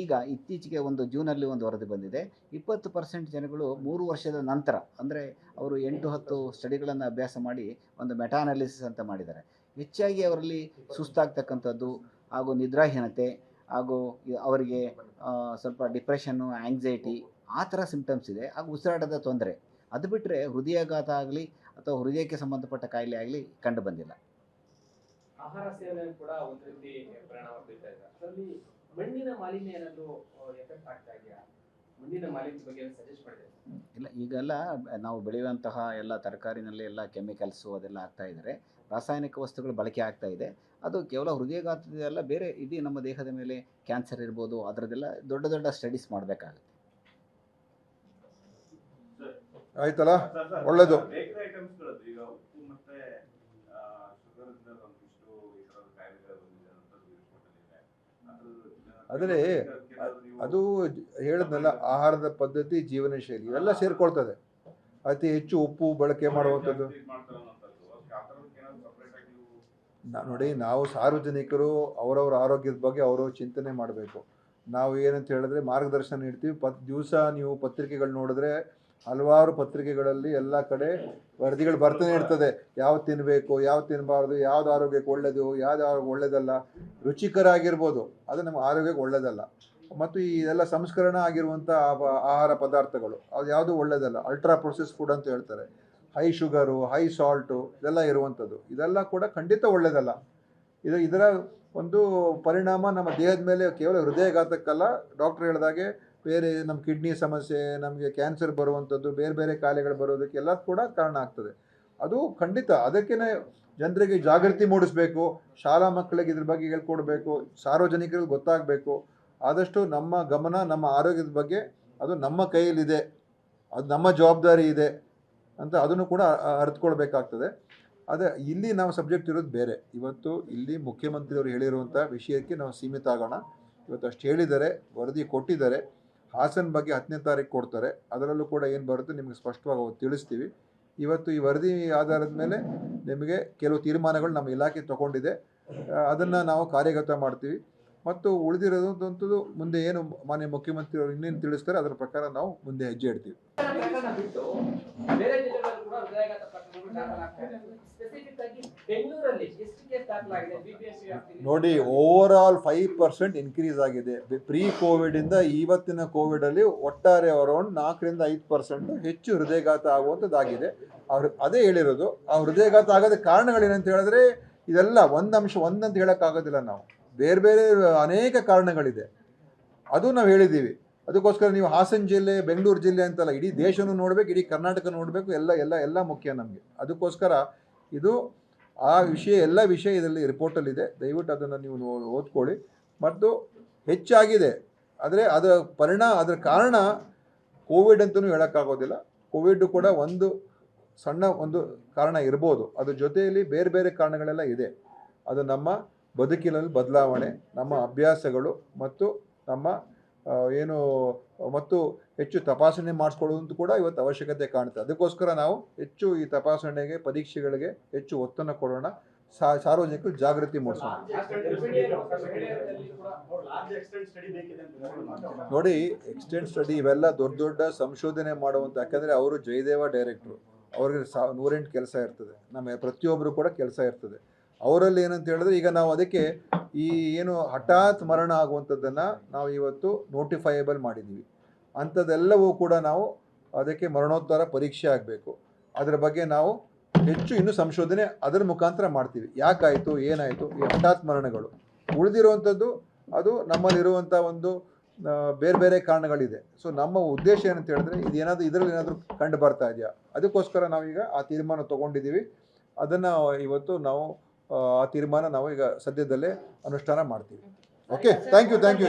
Speaker 2: ಈಗ ಇತ್ತೀಚೆಗೆ ಒಂದು ಜೂನಲ್ಲಿ ಒಂದು ವರದಿ ಬಂದಿದೆ. ಇಪ್ಪತ್ತು ಪರ್ಸೆಂಟ್ ಜನಗಳು ಮೂರು ವರ್ಷದ ನಂತರ, ಅಂದರೆ ಅವರು ಎಂಟು, ಹತ್ತು ಸ್ಟಡಿಗಳನ್ನು ಅಭ್ಯಾಸ ಮಾಡಿ ಒಂದು ಮೆಟಾನಾಲಿಸಿಸ್ ಅಂತ ಮಾಡಿದ್ದಾರೆ. ಹೆಚ್ಚಾಗಿ ಅವರಲ್ಲಿ ಸುಸ್ತಾಗ್ತಕ್ಕಂಥದ್ದು ಹಾಗೂ ನಿದ್ರಾಹೀನತೆ ಹಾಗೂ ಅವರಿಗೆ ಸ್ವಲ್ಪ ಡಿಪ್ರೆಷನ್ನು ಆ್ಯಂಗ್ಸೈಟಿ ಆ ಥರ ಸಿಂಪ್ಟಮ್ಸ್ ಇದೆ. ಹಾಗೂ ಉಸಿರಾಟದ ತೊಂದರೆ. ಅದು ಬಿಟ್ಟರೆ ಹೃದಯಾಘಾತ ಆಗಲಿ ಅಥವಾ ಹೃದಯಕ್ಕೆ ಸಂಬಂಧಪಟ್ಟ ಕಾಯಿಲೆ ಆಗಲಿ ಕಂಡು ಬಂದಿಲ್ಲ.
Speaker 4: ಆಹಾರ ಸೇವನೆ ಕೂಡ ಒಂದು ರೀತಿ ಪರಿಣಾಮ ಬೀರ್ತಾ ಇದೆ. ಅದರಲ್ಲಿ ಮಣ್ಣಿನ ಮಾಲಿನ್ಯ ಏನಾದ್ರು ಎಫೆಕ್ಟ್ ಆಗ್ತಾ ಇದೆಯಾ?
Speaker 2: ಇಲ್ಲ ಈಗೆಲ್ಲ ನಾವು ಬೆಳೆಯುವಂತಹ ಎಲ್ಲ ತರಕಾರಿನಲ್ಲಿ ಎಲ್ಲ ಕೆಮಿಕಲ್ಸು ಅದೆಲ್ಲ ಆಗ್ತಾ ಇದ್ದಾರೆ ರಾಸಾಯನಿಕ ವಸ್ತುಗಳು ಬಳಕೆ ಆಗ್ತಾ ಇದೆ. ಅದು ಕೇವಲ ಹೃದಯಘಾತದಲ್ಲ ಬೇರೆ ಇಡೀ ನಮ್ಮ ದೇಹದ ಮೇಲೆ ಕ್ಯಾನ್ಸರ್ ಇರ್ಬೋದು ಅದರದ್ದೆಲ್ಲ ದೊಡ್ಡ ದೊಡ್ಡ ಸ್ಟಡೀಸ್ ಮಾಡಬೇಕಾಗುತ್ತೆ.
Speaker 1: ಆಯ್ತಲ್ಲ? ಒಳ್ಳೇದು.
Speaker 9: ಬೇಕರಿ
Speaker 1: ಅದು ಹೇಳಿದ್ನಲ್ಲ ಆಹಾರದ ಪದ್ಧತಿ ಜೀವನ ಶೈಲಿ ಇವೆಲ್ಲ ಸೇರ್ಕೊಳ್ತದೆ. ಅತಿ ಹೆಚ್ಚು ಉಪ್ಪು ಬಳಕೆ ಮಾಡುವಂಥದ್ದು. ನೋಡಿ ನಾವು ಸಾರ್ವಜನಿಕರು ಅವರವ್ರ ಆರೋಗ್ಯದ ಬಗ್ಗೆ ಅವರು ಚಿಂತನೆ ಮಾಡಬೇಕು. ನಾವು ಏನಂತ ಹೇಳಿದ್ರೆ ಮಾರ್ಗದರ್ಶನ ನೀಡ್ತೀವಿ. ಪತ್ ದಿವಸ ನೀವು ಪತ್ರಿಕೆಗಳು ನೋಡಿದ್ರೆ ಹಲವಾರು ಪತ್ರಿಕೆಗಳಲ್ಲಿ ಎಲ್ಲ ಕಡೆ ವರದಿಗಳು ಬರ್ತಾನೆ ಇರ್ತದೆ. ಯಾವ್ದು ತಿನ್ನಬೇಕು ಯಾವ್ದು ತಿನ್ನಬಾರ್ದು ಯಾವ್ದು ಆರೋಗ್ಯಕ್ಕೆ ಒಳ್ಳೆಯದು ಯಾವ್ದು ಆರೋಗ್ಯ ಒಳ್ಳೆಯದಲ್ಲ ರುಚಿಕರ ಆಗಿರ್ಬೋದು ಅದು ನಮ್ಮ ಆರೋಗ್ಯಕ್ಕೆ ಒಳ್ಳೆಯದಲ್ಲ ಮತ್ತು ಈ ಇದೆಲ್ಲ ಸಂಸ್ಕರಣ ಆಗಿರುವಂಥ ಆಹಾರ ಪದಾರ್ಥಗಳು, ಅದು ಯಾವುದು ಒಳ್ಳೆಯದಲ್ಲ ಅಲ್ಟ್ರಾ ಪ್ರೊಸೆಸ್ ಫುಡ್ ಅಂತ ಹೇಳ್ತಾರೆ. ಹೈ ಶುಗರು ಹೈ ಸಾಲ್ಟು ಇದೆಲ್ಲ ಇರುವಂಥದ್ದು. ಇದೆಲ್ಲ ಕೂಡ ಖಂಡಿತ ಒಳ್ಳೆಯದಲ್ಲ ಇದು ಇದರ ಒಂದು ಪರಿಣಾಮ ನಮ್ಮ ದೇಹದ ಮೇಲೆ ಕೇವಲ ಹೃದಯಘಾತಕ್ಕಲ್ಲ ಡಾಕ್ಟರ್ ಹೇಳಿದಾಗೆ ಬೇರೆ ನಮ್ಮ ಕಿಡ್ನಿ ಸಮಸ್ಯೆ, ನಮಗೆ ಕ್ಯಾನ್ಸರ್ ಬರುವಂಥದ್ದು, ಬೇರೆ ಬೇರೆ ಕಾಯಿಲೆಗಳು ಬರೋದಕ್ಕೆಲ್ಲ ಕೂಡ ಕಾರಣ ಆಗ್ತದೆ. ಅದು ಖಂಡಿತ ಅದಕ್ಕೇ ಜನರಿಗೆ ಜಾಗೃತಿ ಮೂಡಿಸ್ಬೇಕು, ಶಾಲಾ ಮಕ್ಕಳಿಗೆ ಇದ್ರ ಬಗ್ಗೆ ಹೇಳ್ಕೊಡ್ಬೇಕು, ಸಾರ್ವಜನಿಕರಿಗೆ ಗೊತ್ತಾಗಬೇಕು. ಆದಷ್ಟು ನಮ್ಮ ಗಮನ, ನಮ್ಮ ಆರೋಗ್ಯದ ಬಗ್ಗೆ ಅದು ನಮ್ಮ ಕೈಯಲ್ಲಿದೆ. ಅದು ನಮ್ಮ ಜವಾಬ್ದಾರಿ ಇದೆ ಅಂತ ಅದನ್ನು ಕೂಡ ಅರಿತುಕೊಳ್ಬೇಕಾಗ್ತದೆ. ಅದೇ ಇಲ್ಲಿ ನಾವು ಸಬ್ಜೆಕ್ಟ್ ಇರೋದು ಬೇರೆ. ಇವತ್ತು ಇಲ್ಲಿ ಮುಖ್ಯಮಂತ್ರಿಯವರು ಹೇಳಿರುವಂಥ ವಿಷಯಕ್ಕೆ ನಾವು ಸೀಮಿತ ಆಗೋಣ ಇವತ್ತು ಅಷ್ಟು ಹೇಳಿದ್ದಾರೆ, ವರದಿ ಕೊಟ್ಟಿದ್ದಾರೆ. ಹಾಸನ ಬಗ್ಗೆ ಹತ್ತನೇ ತಾರೀಕು ಕೊಡ್ತಾರೆ. ಅದರಲ್ಲೂ ಕೂಡ ಏನು ಬರುತ್ತೆ ನಿಮಗೆ ಸ್ಪಷ್ಟವಾಗಿ ತಿಳಿಸ್ತೀವಿ. ಇವತ್ತು ಈ ವರದಿ ಆಧಾರದ ಮೇಲೆ ನಿಮಗೆ ಕೆಲವು ತೀರ್ಮಾನಗಳು ನಮ್ಮ ಇಲಾಖೆ ತಗೊಂಡಿದೆ. ಅದನ್ನು ನಾವು ಕಾರ್ಯಗತ ಮಾಡ್ತೀವಿ. ಮತ್ತು ಉಳಿದಿರೋದಂಥದ್ದು ಮುಂದೆ ಏನು ಮಾನ್ಯ ಮುಖ್ಯಮಂತ್ರಿಯವರು ಇನ್ನೇನು ತಿಳಿಸ್ತಾರೆ ಅದರ ಪ್ರಕಾರ ನಾವು ಮುಂದೆ ಹೆಜ್ಜೆ ಇಡ್ತೀವಿ. ನೋಡಿ over all five percent increase ಆಗಿದೆ. ಪ್ರೀ ಕೋವಿಡ್ ಇಂದ ಇವತ್ತಿನ ಕೋವಿಡ್ ಅಲ್ಲಿ ಒಟ್ಟಾರೆ ಅರೌಂಡ್ ನಾಲ್ಕರಿಂದ ಐದು ಪರ್ಸೆಂಟ್ ಹೆಚ್ಚು ಹೃದಯಘಾತ ಆಗುವಂಥದ್ದಾಗಿದೆ. ಅವ್ರು ಅದೇ ಹೇಳಿರೋದು ಆ ಹೃದಯಘಾತ ಆಗೋದ ಕಾರಣಗಳೇನಂತ ಹೇಳಿದ್ರೆ ಇದೆಲ್ಲ ಒಂದಂಶ ಅಂಶ ಒಂದಂತ ಹೇಳೋಕ್ಕಾಗೋದಿಲ್ಲ ನಾವು. ಬೇರೆ ಬೇರೆ ಅನೇಕ ಕಾರಣಗಳಿದೆ. ಅದು ನಾವು ಹೇಳಿದ್ದೀವಿ. ಅದಕ್ಕೋಸ್ಕರ ನೀವು ಹಾಸನ ಜಿಲ್ಲೆ, ಬೆಂಗಳೂರು ಜಿಲ್ಲೆ ಅಂತಲ್ಲ, ಇಡೀ ದೇಶನೂ ನೋಡಬೇಕು, ಇಡೀ ಕರ್ನಾಟಕ ನೋಡಬೇಕು, ಎಲ್ಲ ಎಲ್ಲ ಎಲ್ಲ ಮುಖ್ಯ ನಮಗೆ. ಅದಕ್ಕೋಸ್ಕರ ಇದು ಆ ವಿಷಯ, ಎಲ್ಲ ವಿಷಯ ಇದರಲ್ಲಿ ರಿಪೋರ್ಟಲ್ಲಿದೆ. ದಯವಿಟ್ಟು ಅದನ್ನು ನೀವು ಓದ್ಕೊಳ್ಳಿ. ಮತ್ತು ಹೆಚ್ಚಾಗಿದೆ. ಆದರೆ ಅದರ ಪರಿಣಾಮ ಅದರ ಕಾರಣ ಕೋವಿಡ್ ಅಂತಲೂ ಹೇಳೋಕ್ಕಾಗೋದಿಲ್ಲ. ಕೋವಿಡ್ ಕೂಡ ಒಂದು ಸಣ್ಣ ಒಂದು ಕಾರಣ ಇರ್ಬೋದು. ಅದ್ರ ಜೊತೆಯಲ್ಲಿ ಬೇರೆ ಬೇರೆ ಕಾರಣಗಳೆಲ್ಲ ಇದೆ. ಅದು ನಮ್ಮ ಬದುಕಿನಲ್ಲಿ ಬದಲಾವಣೆ, ನಮ್ಮ ಅಭ್ಯಾಸಗಳು ಮತ್ತು ನಮ್ಮ ಏನು, ಮತ್ತು ಹೆಚ್ಚು ತಪಾಸಣೆ ಮಾಡಿಸ್ಕೊಳ್ಳೋದು ಕೂಡ ಇವತ್ತು ಅವಶ್ಯಕತೆ ಕಾಣುತ್ತೆ ಅದಕ್ಕೋಸ್ಕರ ನಾವು ಹೆಚ್ಚು ಈ ತಪಾಸಣೆಗೆ, ಪರೀಕ್ಷೆಗಳಿಗೆ ಹೆಚ್ಚು ಒತ್ತನ್ನು ಕೊಡೋಣ. ಸಾರ್ವಜನಿಕರು ಜಾಗೃತಿ ಮೂಡಿಸೋಣ. ನೋಡಿ ಎಕ್ಸ್ಟೆಂಡ್ ಸ್ಟಡಿ ಇವೆಲ್ಲ ದೊಡ್ಡ ದೊಡ್ಡ ಸಂಶೋಧನೆ ಮಾಡುವಂಥ ಯಾಕಂದರೆ ಅವರು ಜಯದೇವ ಡೈರೆಕ್ಟ್ರು ಅವ್ರಿಗೆ ಸಾ, ನೂರೆಂಟು ಕೆಲಸ ಇರ್ತದೆ. ನಮ್ಮ ಪ್ರತಿಯೊಬ್ಬರು ಕೂಡ ಕೆಲಸ ಇರ್ತದೆ. ಅವರಲ್ಲಿ ಏನಂತ ಹೇಳಿದ್ರೆ ಈಗ ನಾವು ಅದಕ್ಕೆ ಈ ಏನು ಹಠಾತ್ ಮರಣ ಆಗುವಂಥದ್ದನ್ನು ನಾವು ಇವತ್ತು ನೋಟಿಫೈಯಬಲ್ ಮಾಡಿದ್ದೀವಿ. ಅಂಥದ್ದೆಲ್ಲವೂ ಕೂಡ ನಾವು ಅದಕ್ಕೆ ಮರಣೋತ್ತರ ಪರೀಕ್ಷೆ ಆಗಬೇಕು. ಅದರ ಬಗ್ಗೆ ನಾವು ಹೆಚ್ಚು ಇನ್ನೂ ಸಂಶೋಧನೆ ಅದರ ಮುಖಾಂತರ ಮಾಡ್ತೀವಿ. ಯಾಕಾಯಿತು, ಏನಾಯಿತು, ಈ ಹಠಾತ್ ಮರಣಗಳು. ಉಳಿದಿರುವಂಥದ್ದು ಅದು ನಮ್ಮಲ್ಲಿರುವಂಥ ಒಂದು ಬೇರೆ ಬೇರೆ ಕಾರಣಗಳಿದೆ. ಸೊ ನಮ್ಮ ಉದ್ದೇಶ ಏನಂತ ಹೇಳಿದ್ರೆ ಇದೇನಾದರೂ ಇದರಲ್ಲಿ ಏನಾದರೂ ಕಂಡು ಬರ್ತಾ ಇದೆಯಾ? ಅದಕ್ಕೋಸ್ಕರ ನಾವೀಗ ಆ ತೀರ್ಮಾನ ತೊಗೊಂಡಿದ್ದೀವಿ. ಅದನ್ನು ಇವತ್ತು ನಾವು ಆ ತೀರ್ಮಾನ ನಾವು ಈಗ ಸದ್ಯದಲ್ಲೇ ಅನುಷ್ಠಾನ ಮಾಡ್ತೀವಿ. Okay thank you thank you